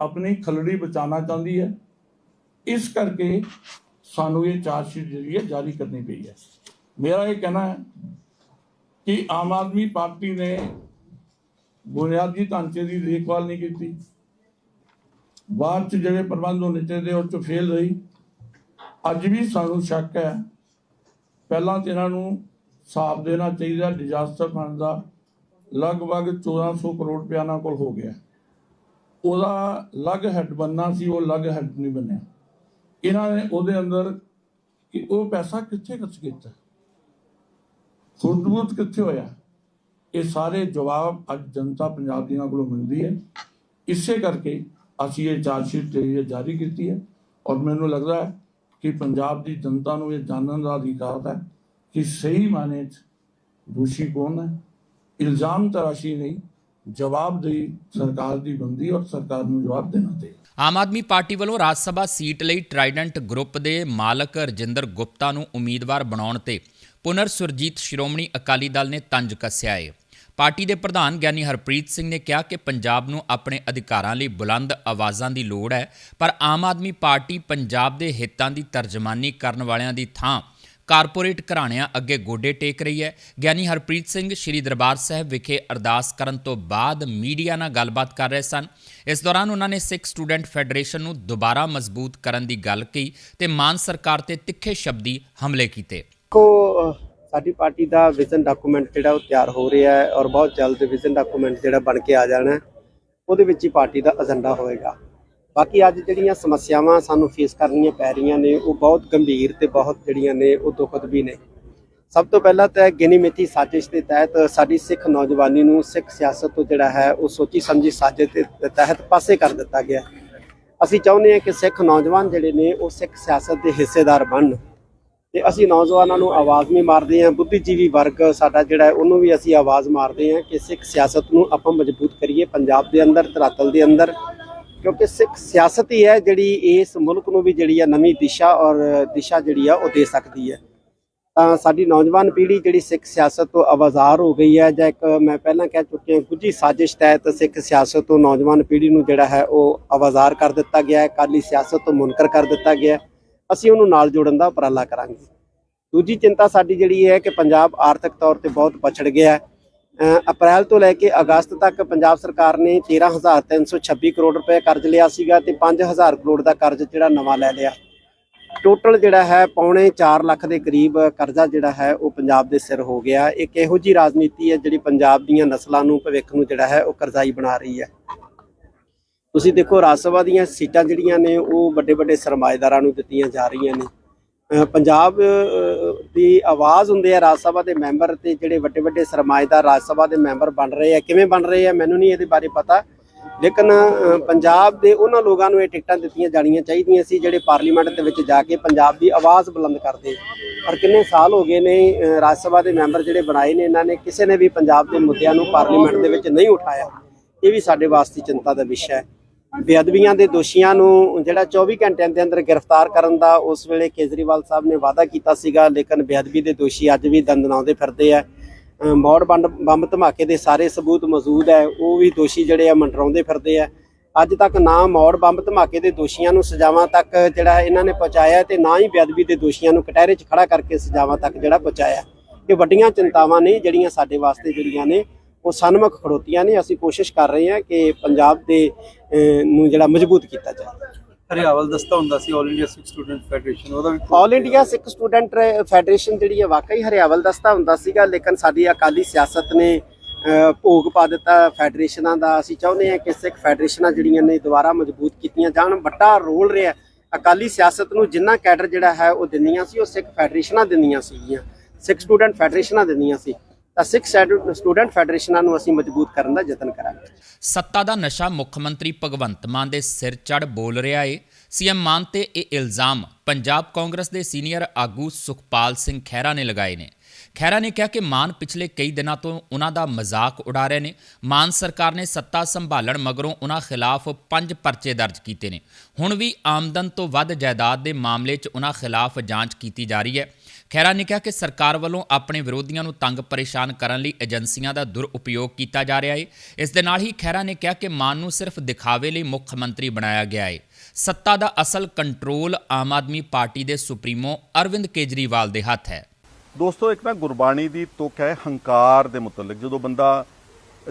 ਆਪਣੀ ਖਲੜੀ ਬਚਾਉਣਾ ਚਾਹੁੰਦੀ ਹੈ। ਇਸ ਕਰਕੇ ਸਾਨੂੰ ਇਹ ਚਾਰਜ ਸ਼ੀਟ ਜਿਹੜੀ ਹੈ ਜਾਰੀ ਕਰਨੀ ਪਈ ਹੈ। ਮੇਰਾ ਇਹ ਕਹਿਣਾ ਹੈ ਕਿ ਆਮ ਆਦਮੀ ਪਾਰਟੀ ਨੇ ਬੁਨਿਆਦੀ ਢਾਂਚੇ ਦੀ ਦੇਖਭਾਲ ਨਹੀਂ ਕੀਤੀ। ਬਾਅਦ ਚ ਜਿਹੜੇ ਪ੍ਰਬੰਧ ਹੋਣੇ ਚਾਹੀਦੇ ਉਹ ਚ ਫੇਲ ਰਹੀ ਅੱਜ ਵੀ ਸਾਨੂੰ ਸ਼ੱਕ ਹੈ ਪਹਿਲਾਂ ਤੇ ਇਹਨਾਂ ਨੂੰ ਹਿਸਾਬ ਦੇਣਾ ਚਾਹੀਦਾ ਡਿਜ਼ਾਸਟਰ ਫੰਡ ਦਾ ਲਗਭਗ 1400 ਕਰੋੜ ਰੁਪਇਆ ਇਹਨਾਂ ਕੋਲ ਹੋ ਗਿਆ। ਉਹਦਾ ਲੱਗ ਹੈਡ ਬੰਨਾ ਸੀ, ਉਹ ਲੱਗ ਹੈਡ ਨਹੀਂ ਬਣਿਆ। ਇਹਨਾਂ ਨੇ ਉਹਦੇ ਅੰਦਰ ਕਿ ਉਹ ਪੈਸਾ ਕਿੱਥੇ ਖਰਚ ਕੀਤਾ? ਖੁਰਦਬੁਰਦ ਕਿੱਥੇ ਹੋਇਆ? ਇਹ ਸਾਰੇ ਜਵਾਬ ਅੱਜ ਜਨਤਾ ਪੰਜਾਬ ਦੀਆਂ ਕੋਲੋਂ ਮਿਲਦੀ ਹੈ। ਇਸੇ ਕਰਕੇ ਅਸੀਂ ਇਹ ਚਾਰਜ ਸ਼ੀਟ ਜਿਹੜੀ ਹੈ ਜਾਰੀ ਕੀਤੀ ਹੈ ਔਰ ਮੈਨੂੰ ਲੱਗਦਾ ਹੈ ਕਿ ਪੰਜਾਬ ਦੀ ਜਨਤਾ ਨੂੰ ਇਹ ਜਾਣਨ ਦਾ ਅਧਿਕਾਰ ਹੈ ਕਿ ਸਹੀ ਮਾਨੇ 'ਚ ਦੋਸ਼ੀ ਕੌਣ ਹੈ? ਇਲਜ਼ਾਮ ਤਰਾਸ਼ੀ ਨਹੀਂ ਜਵਾਬਦੇਹੀ ਸਰਕਾਰ ਦੀ ਬੰਦੀ ਔਰ ਸਰਕਾਰ ਨੂੰ ਜਵਾਬ ਦੇਣਾ ਚਾਹੀਦਾ। ਆਮ ਆਦਮੀ ਪਾਰਟੀ ਵੱਲੋਂ ਰਾਜ ਸਭਾ ਸੀਟ ਲਈ ਟਰਾਈਡੈਂਟ ਗਰੁੱਪ ਦੇ ਮਾਲਕ ਰਜਿੰਦਰ ਗੁਪਤਾ ਨੂੰ ਉਮੀਦਵਾਰ ਬਣਾਉਣ ਤੇ ਪੁਨਰ ਸੁਰਜੀਤ ਸ਼੍ਰੋਮਣੀ ਅਕਾਲੀ ਦਲ ਨੇ ਤੰਜ ਕੱਸਿਆ ਹੈ ਪਾਰਟੀ ਦੇ ਪ੍ਰਧਾਨ ਗਿਆਨੀ ਹਰਪ੍ਰੀਤ ਸਿੰਘ ਨੇ ਕਿਹਾ ਕਿ ਪੰਜਾਬ ਨੂੰ ਆਪਣੇ ਅਧਿਕਾਰਾਂ ਲਈ ਬੁਲੰਦ ਆਵਾਜ਼ਾਂ ਦੀ ਲੋੜ ਹੈ, ਪਰ ਆਮ ਆਦਮੀ ਪਾਰਟੀ ਪੰਜਾਬ ਦੇ ਹਿੱਤਾਂ ਦੀ ਤਰਜਮਾਨੀ ਕਰਨ ਵਾਲਿਆਂ ਦੀ ਥਾਂ ਕਾਰਪੋਰੇਟ ਘਰਾਣਿਆਂ ਅੱਗੇ ਗੋਡੇ ਟੇਕ ਰਹੀ ਹੈ। ਗਿਆਨੀ ਹਰਪ੍ਰੀਤ ਸਿੰਘ ਸ੍ਰੀ ਦਰਬਾਰ ਸਾਹਿਬ ਵਿਖੇ ਅਰਦਾਸ ਕਰਨ ਤੋਂ ਬਾਅਦ ਮੀਡੀਆ ਨਾਲ ਗੱਲਬਾਤ ਕਰ ਰਹੇ ਸਨ। ਇਸ ਦੌਰਾਨ ਉਹਨਾਂ ਨੇ ਸਿੱਖ ਸਟੂਡੈਂਟ ਫੈਡਰੇਸ਼ਨ ਨੂੰ ਦੁਬਾਰਾ ਮਜ਼ਬੂਤ ਕਰਨ ਦੀ ਗੱਲ ਕਹੀ ਤੇ ਮਾਨ ਸਰਕਾਰ ਤੇ ਤਿੱਖੇ ਸ਼ਬਦੀ ਹਮਲੇ ਕੀਤੇ। ਕੋ ਸਾਡੀ ਪਾਰਟੀ ਦਾ ਵਿਜ਼ਨ ਡਾਕੂਮੈਂਟ ਜਿਹੜਾ ਉਹ ਤਿਆਰ ਹੋ ਰਿਹਾ ਹੈ ਔਰ ਬਹੁਤ ਜਲਦ ਵਿਜ਼ਨ ਡਾਕੂਮੈਂਟ ਜਿਹੜਾ ਬਣ ਕੇ ਆ ਜਾਣਾ ਉਹਦੇ ਵਿੱਚ ਹੀ ਪਾਰਟੀ ਦਾ ਏਜੰਡਾ ਹੋਏਗਾ। ਬਾਕੀ ਅੱਜ ਜਿਹੜੀਆਂ ਸਮੱਸਿਆਵਾਂ ਸਾਨੂੰ ਫੇਸ ਕਰਨੀਆਂ ਪੈ ਰਹੀਆਂ ਨੇ, ਉਹ ਬਹੁਤ ਗੰਭੀਰ ਤੇ ਬਹੁਤ ਜਿਹੜੀਆਂ ਨੇ, ਉਹ ਦੁਖਦ ਵੀ ਨੇ। ਸਭ ਤੋਂ ਪਹਿਲਾਂ ਤਾਂ ਗਿਨੀ ਮਿੱਥੀ ਸਾਜ਼ਿਸ਼ ਦੇ ਤਹਿਤ ਸਾਡੀ ਸਿੱਖ ਨੌਜਵਾਨੀ ਨੂੰ ਸਿੱਖ ਸਿਆਸਤ ਤੋਂ ਜਿਹੜਾ ਹੈ, ਉਹ ਸੋਚੀ ਸਮਝੀ ਸਾਜ਼ਿਸ਼ ਦੇ ਤਹਿਤ ਪਾਸੇ ਕਰ ਦਿੱਤਾ ਗਿਆ ਅਸੀਂ ਚਾਹੁੰਦੇ ਹਾਂ ਕਿ ਸਿੱਖ ਨੌਜਵਾਨ ਜਿਹੜੇ ਨੇ, ਉਹ ਸਿੱਖ ਸਿਆਸਤ ਦੇ ਹਿੱਸੇਦਾਰ ਬਣਨ। ਤੇ ਅਸੀਂ ਨੌਜਵਾਨਾਂ ਨੂੰ ਆਵਾਜ਼ ਵੀ ਮਾਰਦੇ ਹਾਂ, ਬੁੱਧੀਜੀਵੀ ਵਰਗ ਸਾਡਾ ਜਿਹੜਾ ਉਹਨੂੰ ਵੀ ਅਸੀਂ ਆਵਾਜ਼ ਮਾਰਦੇ ਹਾਂ ਕਿ ਸਿੱਖ ਸਿਆਸਤ ਨੂੰ ਆਪਾਂ ਮਜ਼ਬੂਤ ਕਰੀਏ ਪੰਜਾਬ ਦੇ ਅੰਦਰ, ਧਰਾਤਲ ਦੇ ਅੰਦਰ, ਕਿਉਂਕਿ ਸਿੱਖ ਸਿਆਸਤ ਹੀ ਹੈ ਜਿਹੜੀ ਇਸ ਮੁਲਕ ਨੂੰ ਵੀ ਜਿਹੜੀ ਆ ਨਵੀਂ ਦਿਸ਼ਾ ਔਰ ਦਿਸ਼ਾ ਜਿਹੜੀ ਆ, ਉਹ ਦੇ ਸਕਦੀ ਹੈ। ਤਾਂ ਸਾਡੀ ਨੌਜਵਾਨ ਪੀੜ੍ਹੀ ਜਿਹੜੀ ਸਿੱਖ ਸਿਆਸਤ ਤੋਂ ਆਵਾਜ਼ਾਰ ਹੋ ਗਈ ਹੈ ਜਾਂ ਇੱਕ ਮੈਂ ਪਹਿਲਾਂ ਕਹਿ ਚੁੱਕਿਆ ਗੁੱਝੀ ਸਾਜ਼ਿਸ਼ ਤਹਿਤ ਸਿੱਖ ਸਿਆਸਤ ਤੋਂ ਨੌਜਵਾਨ ਪੀੜ੍ਹੀ ਨੂੰ ਜਿਹੜਾ ਹੈ, ਉਹ ਆਵਾਜ਼ਾਰ ਕਰ ਦਿੱਤਾ ਗਿਆ ਹੈ ਕਾਲੀ ਸਿਆਸਤ ਤੋਂ ਮੁਨਕਰ ਕਰ ਦਿੱਤਾ ਗਿਆ ਹੈ। ਅਸੀਂ ਉਹਨੂੰ ਨਾਲ ਜੋੜਨ ਦਾ ਉਪਰਾਲਾ ਕਰਾਂਗੇ। ਦੂਜੀ ਚਿੰਤਾ ਸਾਡੀ ਜਿਹੜੀ ਹੈ ਕਿ ਪੰਜਾਬ ਆਰਥਿਕ ਤੌਰ ਤੇ ਬਹੁਤ ਪਛੜ ਗਿਆ ਹੈ। ਅਪ੍ਰੈਲ ਤੋਂ ਲੈ ਕੇ ਅਗਸਤ ਤੱਕ ਪੰਜਾਬ ਸਰਕਾਰ ਨੇ 13326 ਕਰੋੜ ਰੁਪਏ ਕਰਜ਼ ਲਿਆ ਸੀਗਾ ਤੇ 5000 ਕਰੋੜ ਦਾ ਕਰਜ਼ ਜਿਹੜਾ ਨਵਾਂ ਲੈ ਲਿਆ। ਟੋਟਲ ਜਿਹੜਾ ਹੈ ਪੌਣੇ 4 ਲੱਖ ਦੇ ਕਰੀਬ ਕਰਜ਼ਾ ਜਿਹੜਾ ਹੈ ਉਹ ਪੰਜਾਬ ਦੇ ਸਿਰ ਹੋ ਗਿਆ। ਇੱਕ ਇਹੋ ਜੀ ਰਾਜਨੀਤੀ ਹੈ ਜਿਹੜੀ ਪੰਜਾਬ ਦੀਆਂ ਨਸਲਾਂ ਨੂੰ, ਭਵਿੱਖ ਨੂੰ ਜਿਹੜਾ ਹੈ ਉਹ ਕਰਜ਼ਾਈ ਬਣਾ ਰਹੀ ਹੈ। ਤੁਸੀਂ ਦੇਖੋ ਰਾਜ ਸਭਾ ਦੀਆਂ ਸੀਟਾਂ ਜਿਹੜੀਆਂ ਨੇ, ਉਹ ਵੱਡੇ ਵੱਡੇ ਸਰਮਾਏਦਾਰਾਂ ਨੂੰ ਦਿੱਤੀਆਂ ਜਾ ਰਹੀਆਂ ਨੇ। ਪੰਜਾਬ ਦੀ ਆਵਾਜ਼ ਹੁੰਦੇ ਆ ਰਾਜ ਸਭਾ ਦੇ ਮੈਂਬਰ ਤੇ, ਜਿਹੜੇ ਵੱਡੇ ਵੱਡੇ ਸਰਮਾਏਦਾਰ ਰਾਜ ਸਭਾ ਦੇ ਮੈਂਬਰ ਬਣ ਰਹੇ ਆ। ਕਿਵੇਂ ਬਣ ਰਹੇ ਆ, ਮੈਨੂੰ ਨਹੀਂ ਇਹਦੇ ਬਾਰੇ ਪਤਾ। ਲੇਕਿਨ ਪੰਜਾਬ ਦੇ ਉਹਨਾਂ ਲੋਕਾਂ ਨੂੰ ਇਹ ਟਿਕਟਾਂ ਦਿੱਤੀਆਂ ਜਾਣੀਆਂ ਚਾਹੀਦੀਆਂ ਸੀ, ਜਿਹੜੇ ਪਾਰਲੀਮੈਂਟ ਦੇ ਵਿੱਚ ਜਾ ਕੇ ਪੰਜਾਬ ਦੀ ਆਵਾਜ਼ ਬੁਲੰਦ ਕਰਦੇ। ਪਰ ਕਿੰਨੇ ਸਾਲ ਹੋ ਗਏ ਨੇ ਰਾਜ ਸਭਾ ਦੇ ਮੈਂਬਰ ਜਿਹੜੇ ਬਣਾਏ ਨੇ, ਇਹਨਾਂ ਨੇ ਕਿਸੇ ਨੇ ਵੀ ਪੰਜਾਬ ਦੇ ਮੁੱਦਿਆਂ ਨੂੰ ਪਾਰਲੀਮੈਂਟ ਦੇ ਵਿੱਚ ਨਹੀਂ ਉਠਾਇਆ। ਇਹ ਵੀ ਸਾਡੇ ਵਾਸਤੇ ਚਿੰਤਾ ਦਾ ਵਿਸ਼ਾ ਹੈ। ਬੇਅਦਬੀਆਂ ਦੇ ਦੋਸ਼ੀਆਂ ਨੂੰ ਜਿਹੜਾ 24 ਘੰਟਿਆਂ ਦੇ ਅੰਦਰ ਗ੍ਰਿਫਤਾਰ ਕਰਨ ਦਾ ਉਸ ਵੇਲੇ ਕੇਜਰੀਵਾਲ ਸਾਹਿਬ ਨੇ ਵਾਅਦਾ ਕੀਤਾ ਸੀਗਾ, ਲੇਕਿਨ ਬੇਅਦਬੀ ਦੇ ਦੋਸ਼ੀ ਅੱਜ ਵੀ ਦੰਦਨਾਉਂਦੇ ਫਿਰਦੇ ਆ। ਮੌੜ ਬੰਦ ਬੰਬ ਧਮਾਕੇ ਦੇ ਸਾਰੇ ਸਬੂਤ ਮੌਜੂਦ ਹੈ, ਉਹ ਵੀ ਦੋਸ਼ੀ ਜਿਹੜੇ ਆ ਮੰਡਰਾਉਂਦੇ ਫਿਰਦੇ ਆ। ਅੱਜ ਤੱਕ ਨਾ ਮੌੜ ਬੰਬ ਧਮਾਕੇ ਦੇ ਦੋਸ਼ੀਆਂ ਨੂੰ ਸਜ਼ਾਵਾਂ ਤੱਕ ਜਿਹੜਾ ਇਹਨਾਂ ਨੇ ਪਹੁੰਚਾਇਆ ਤੇ ਨਾ ਹੀ ਬੇਅਦਬੀ ਦੇ ਦੋਸ਼ੀਆਂ ਨੂੰ ਕਟਹਿਰੇ 'ਚ ਖੜਾ ਕਰਕੇ ਸਜ਼ਾਵਾਂ ਤੱਕ ਜਿਹੜਾ ਪਹੁੰਚਾਇਆ ਇਹ ਵੱਡੀਆਂ ਚਿੰਤਾਵਾਂ ਨੇ ਜਿਹੜੀਆਂ ਸਾਡੇ ਵਾਸਤੇ ਜਿਹੜੀਆਂ ਨੇ। ਉਹ ਸਨਮੁਖ ਖੜੋਤੀਆਂ ਨੇ। ਅਸੀਂ ਕੋਸ਼ਿਸ਼ ਕਰ ਰਹੇ ਹਾਂ ਕਿ ਪੰਜਾਬ ਦੇ ਨੂੰ ਜਿਹੜਾ ਮਜ਼ਬੂਤ ਕੀਤਾ ਜਾਏ। ਹਰਿਆਵਲ ਦਸਤਾ ਹੁੰਦਾ ਸੀ 올 ਇੰਡੀਆ ਸਿੱਖ ਸਟੂਡੈਂਟ ਫੈਡਰੇਸ਼ਨ ਉਹਦਾ ਵੀ all India Sikh student federation ਜਿਹੜੀ ਹੈ ਵਾਕਈ ਹਰਿਆਵਲ ਦਸਤਾ ਹੁੰਦਾ ਸੀਗਾ ਲੇਕਿਨ ਸਾਡੀ ਅਕਾਲੀ ਸਿਆਸਤ ਨੇ ਭੋਗ ਪਾ ਦਿੱਤਾ ਫੈਡਰੇਸ਼ਨਾਂ ਦਾ। ਅਸੀਂ ਚਾਹੁੰਦੇ ਹਾਂ ਕਿ ਸਿੱਖ ਫੈਡਰੇਸ਼ਨਾਂ ਜਿਹੜੀਆਂ ਨੇ ਦੁਬਾਰਾ ਮਜ਼ਬੂਤ ਕੀਤੀਆਂ ਜਾਣ। ਵੱਡਾ ਰੋਲ ਰਿਹਾ ਅਕਾਲੀ ਸਿਆਸਤ ਨੂੰ ਜਿੰਨਾ ਕੈਡਰ ਜਿਹੜਾ ਹੈ ਉਹ ਦਿੰਦੀਆਂ ਸੀ ਉਹ ਸਿੱਖ ਫੈਡਰੇਸ਼ਨਾਂ ਦਿੰਦੀਆਂ ਸੀਗੀਆਂ। ਸਿੱਖ ਸਟੂਡੈਂਟ ਫੈਡਰੇਸ਼ਨਾਂ ਦਿੰਦੀਆਂ ਸੀ। ਤਾਂ ਸਿੱਖ ਸਟੂਡੈਂਟ ਫੈਡਰੇਸ਼ਨਾਂ ਨੂੰ ਅਸੀਂ ਮਜ਼ਬੂਤ ਕਰਨ ਦਾ ਯਤਨ ਕਰਾਂਗੇ। ਸੱਤਾ ਦਾ ਨਸ਼ਾ ਮੁੱਖ ਮੰਤਰੀ ਭਗਵੰਤ ਮਾਨ ਦੇ ਸਿਰ ਚੜ ਬੋਲ ਰਿਹਾ ਏ। ਸੀਐਮ ਮਾਨ ਤੇ ਇਹ ਇਲਜ਼ਾਮ ਪੰਜਾਬ ਕਾਂਗਰਸ ਦੇ ਸੀਨੀਅਰ ਆਗੂ ਸੁਖਪਾਲ ਸਿੰਘ ਖਹਿਰਾ ਨੇ ਲਗਾਏ ਨੇ। ਖਹਿਰਾ ਨੇ ਕਿਹਾ ਕਿ ਮਾਨ ਪਿਛਲੇ ਕਈ ਦਿਨਾਂ ਤੋਂ ਉਹਨਾਂ ਦਾ ਮਜ਼ਾਕ ਉਡਾ ਰਹੇ ਨੇ। ਮਾਨ ਸਰਕਾਰ ਨੇ ਸੱਤਾ ਸੰਭਾਲਣ ਮਗਰੋਂ ਉਹਨਾਂ ਖਿਲਾਫ ਪੰਜ ਪਰਚੇ ਦਰਜ ਕੀਤੇ ਨੇ। ਹੁਣ ਵੀ ਆਮਦਨ ਤੋਂ ਵੱਧ ਜਾਇਦਾਦ ਦੇ ਮਾਮਲੇ 'ਚ ਉਹਨਾਂ ਖਿਲਾਫ ਜਾਂਚ ਕੀਤੀ ਜਾ ਰਹੀ ਹੈ। ਖਹਿਰਾ ਨੇ ਕਿਹਾ ਕਿ ਸਰਕਾਰ ਵੱਲੋਂ ਆਪਣੇ ਵਿਰੋਧੀਆਂ ਨੂੰ ਤੰਗ ਪਰੇਸ਼ਾਨ ਕਰਨ ਲਈ ਏਜੰਸੀਆਂ ਦਾ ਦੁਰਉਪਯੋਗ ਕੀਤਾ ਜਾ ਰਿਹਾ ਹੈ ਇਸ ਦੇ ਨਾਲ ਹੀ ਖਹਿਰਾ ਨੇ ਕਿਹਾ ਕਿ ਮਾਨ ਨੂੰ ਸਿਰਫ ਦਿਖਾਵੇ ਲਈ ਮੁੱਖ ਮੰਤਰੀ ਬਣਾਇਆ ਗਿਆ ਹੈ ਸੱਤਾ ਦਾ ਅਸਲ ਕੰਟਰੋਲ ਆਮ ਆਦਮੀ ਪਾਰਟੀ ਦੇ ਸੁਪਰੀਮੋ ਅਰਵਿੰਦ ਕੇਜਰੀਵਾਲ ਦੇ ਹੱਥ ਹੈ। ਦੋਸਤੋ, ਇੱਕ ਨਾ ਗੁਰਬਾਣੀ ਦੀ ਤੁਕ ਹੈ ਹੰਕਾਰ ਦੇ ਮੁਤਲਕ। ਜਦੋਂ ਬੰਦਾ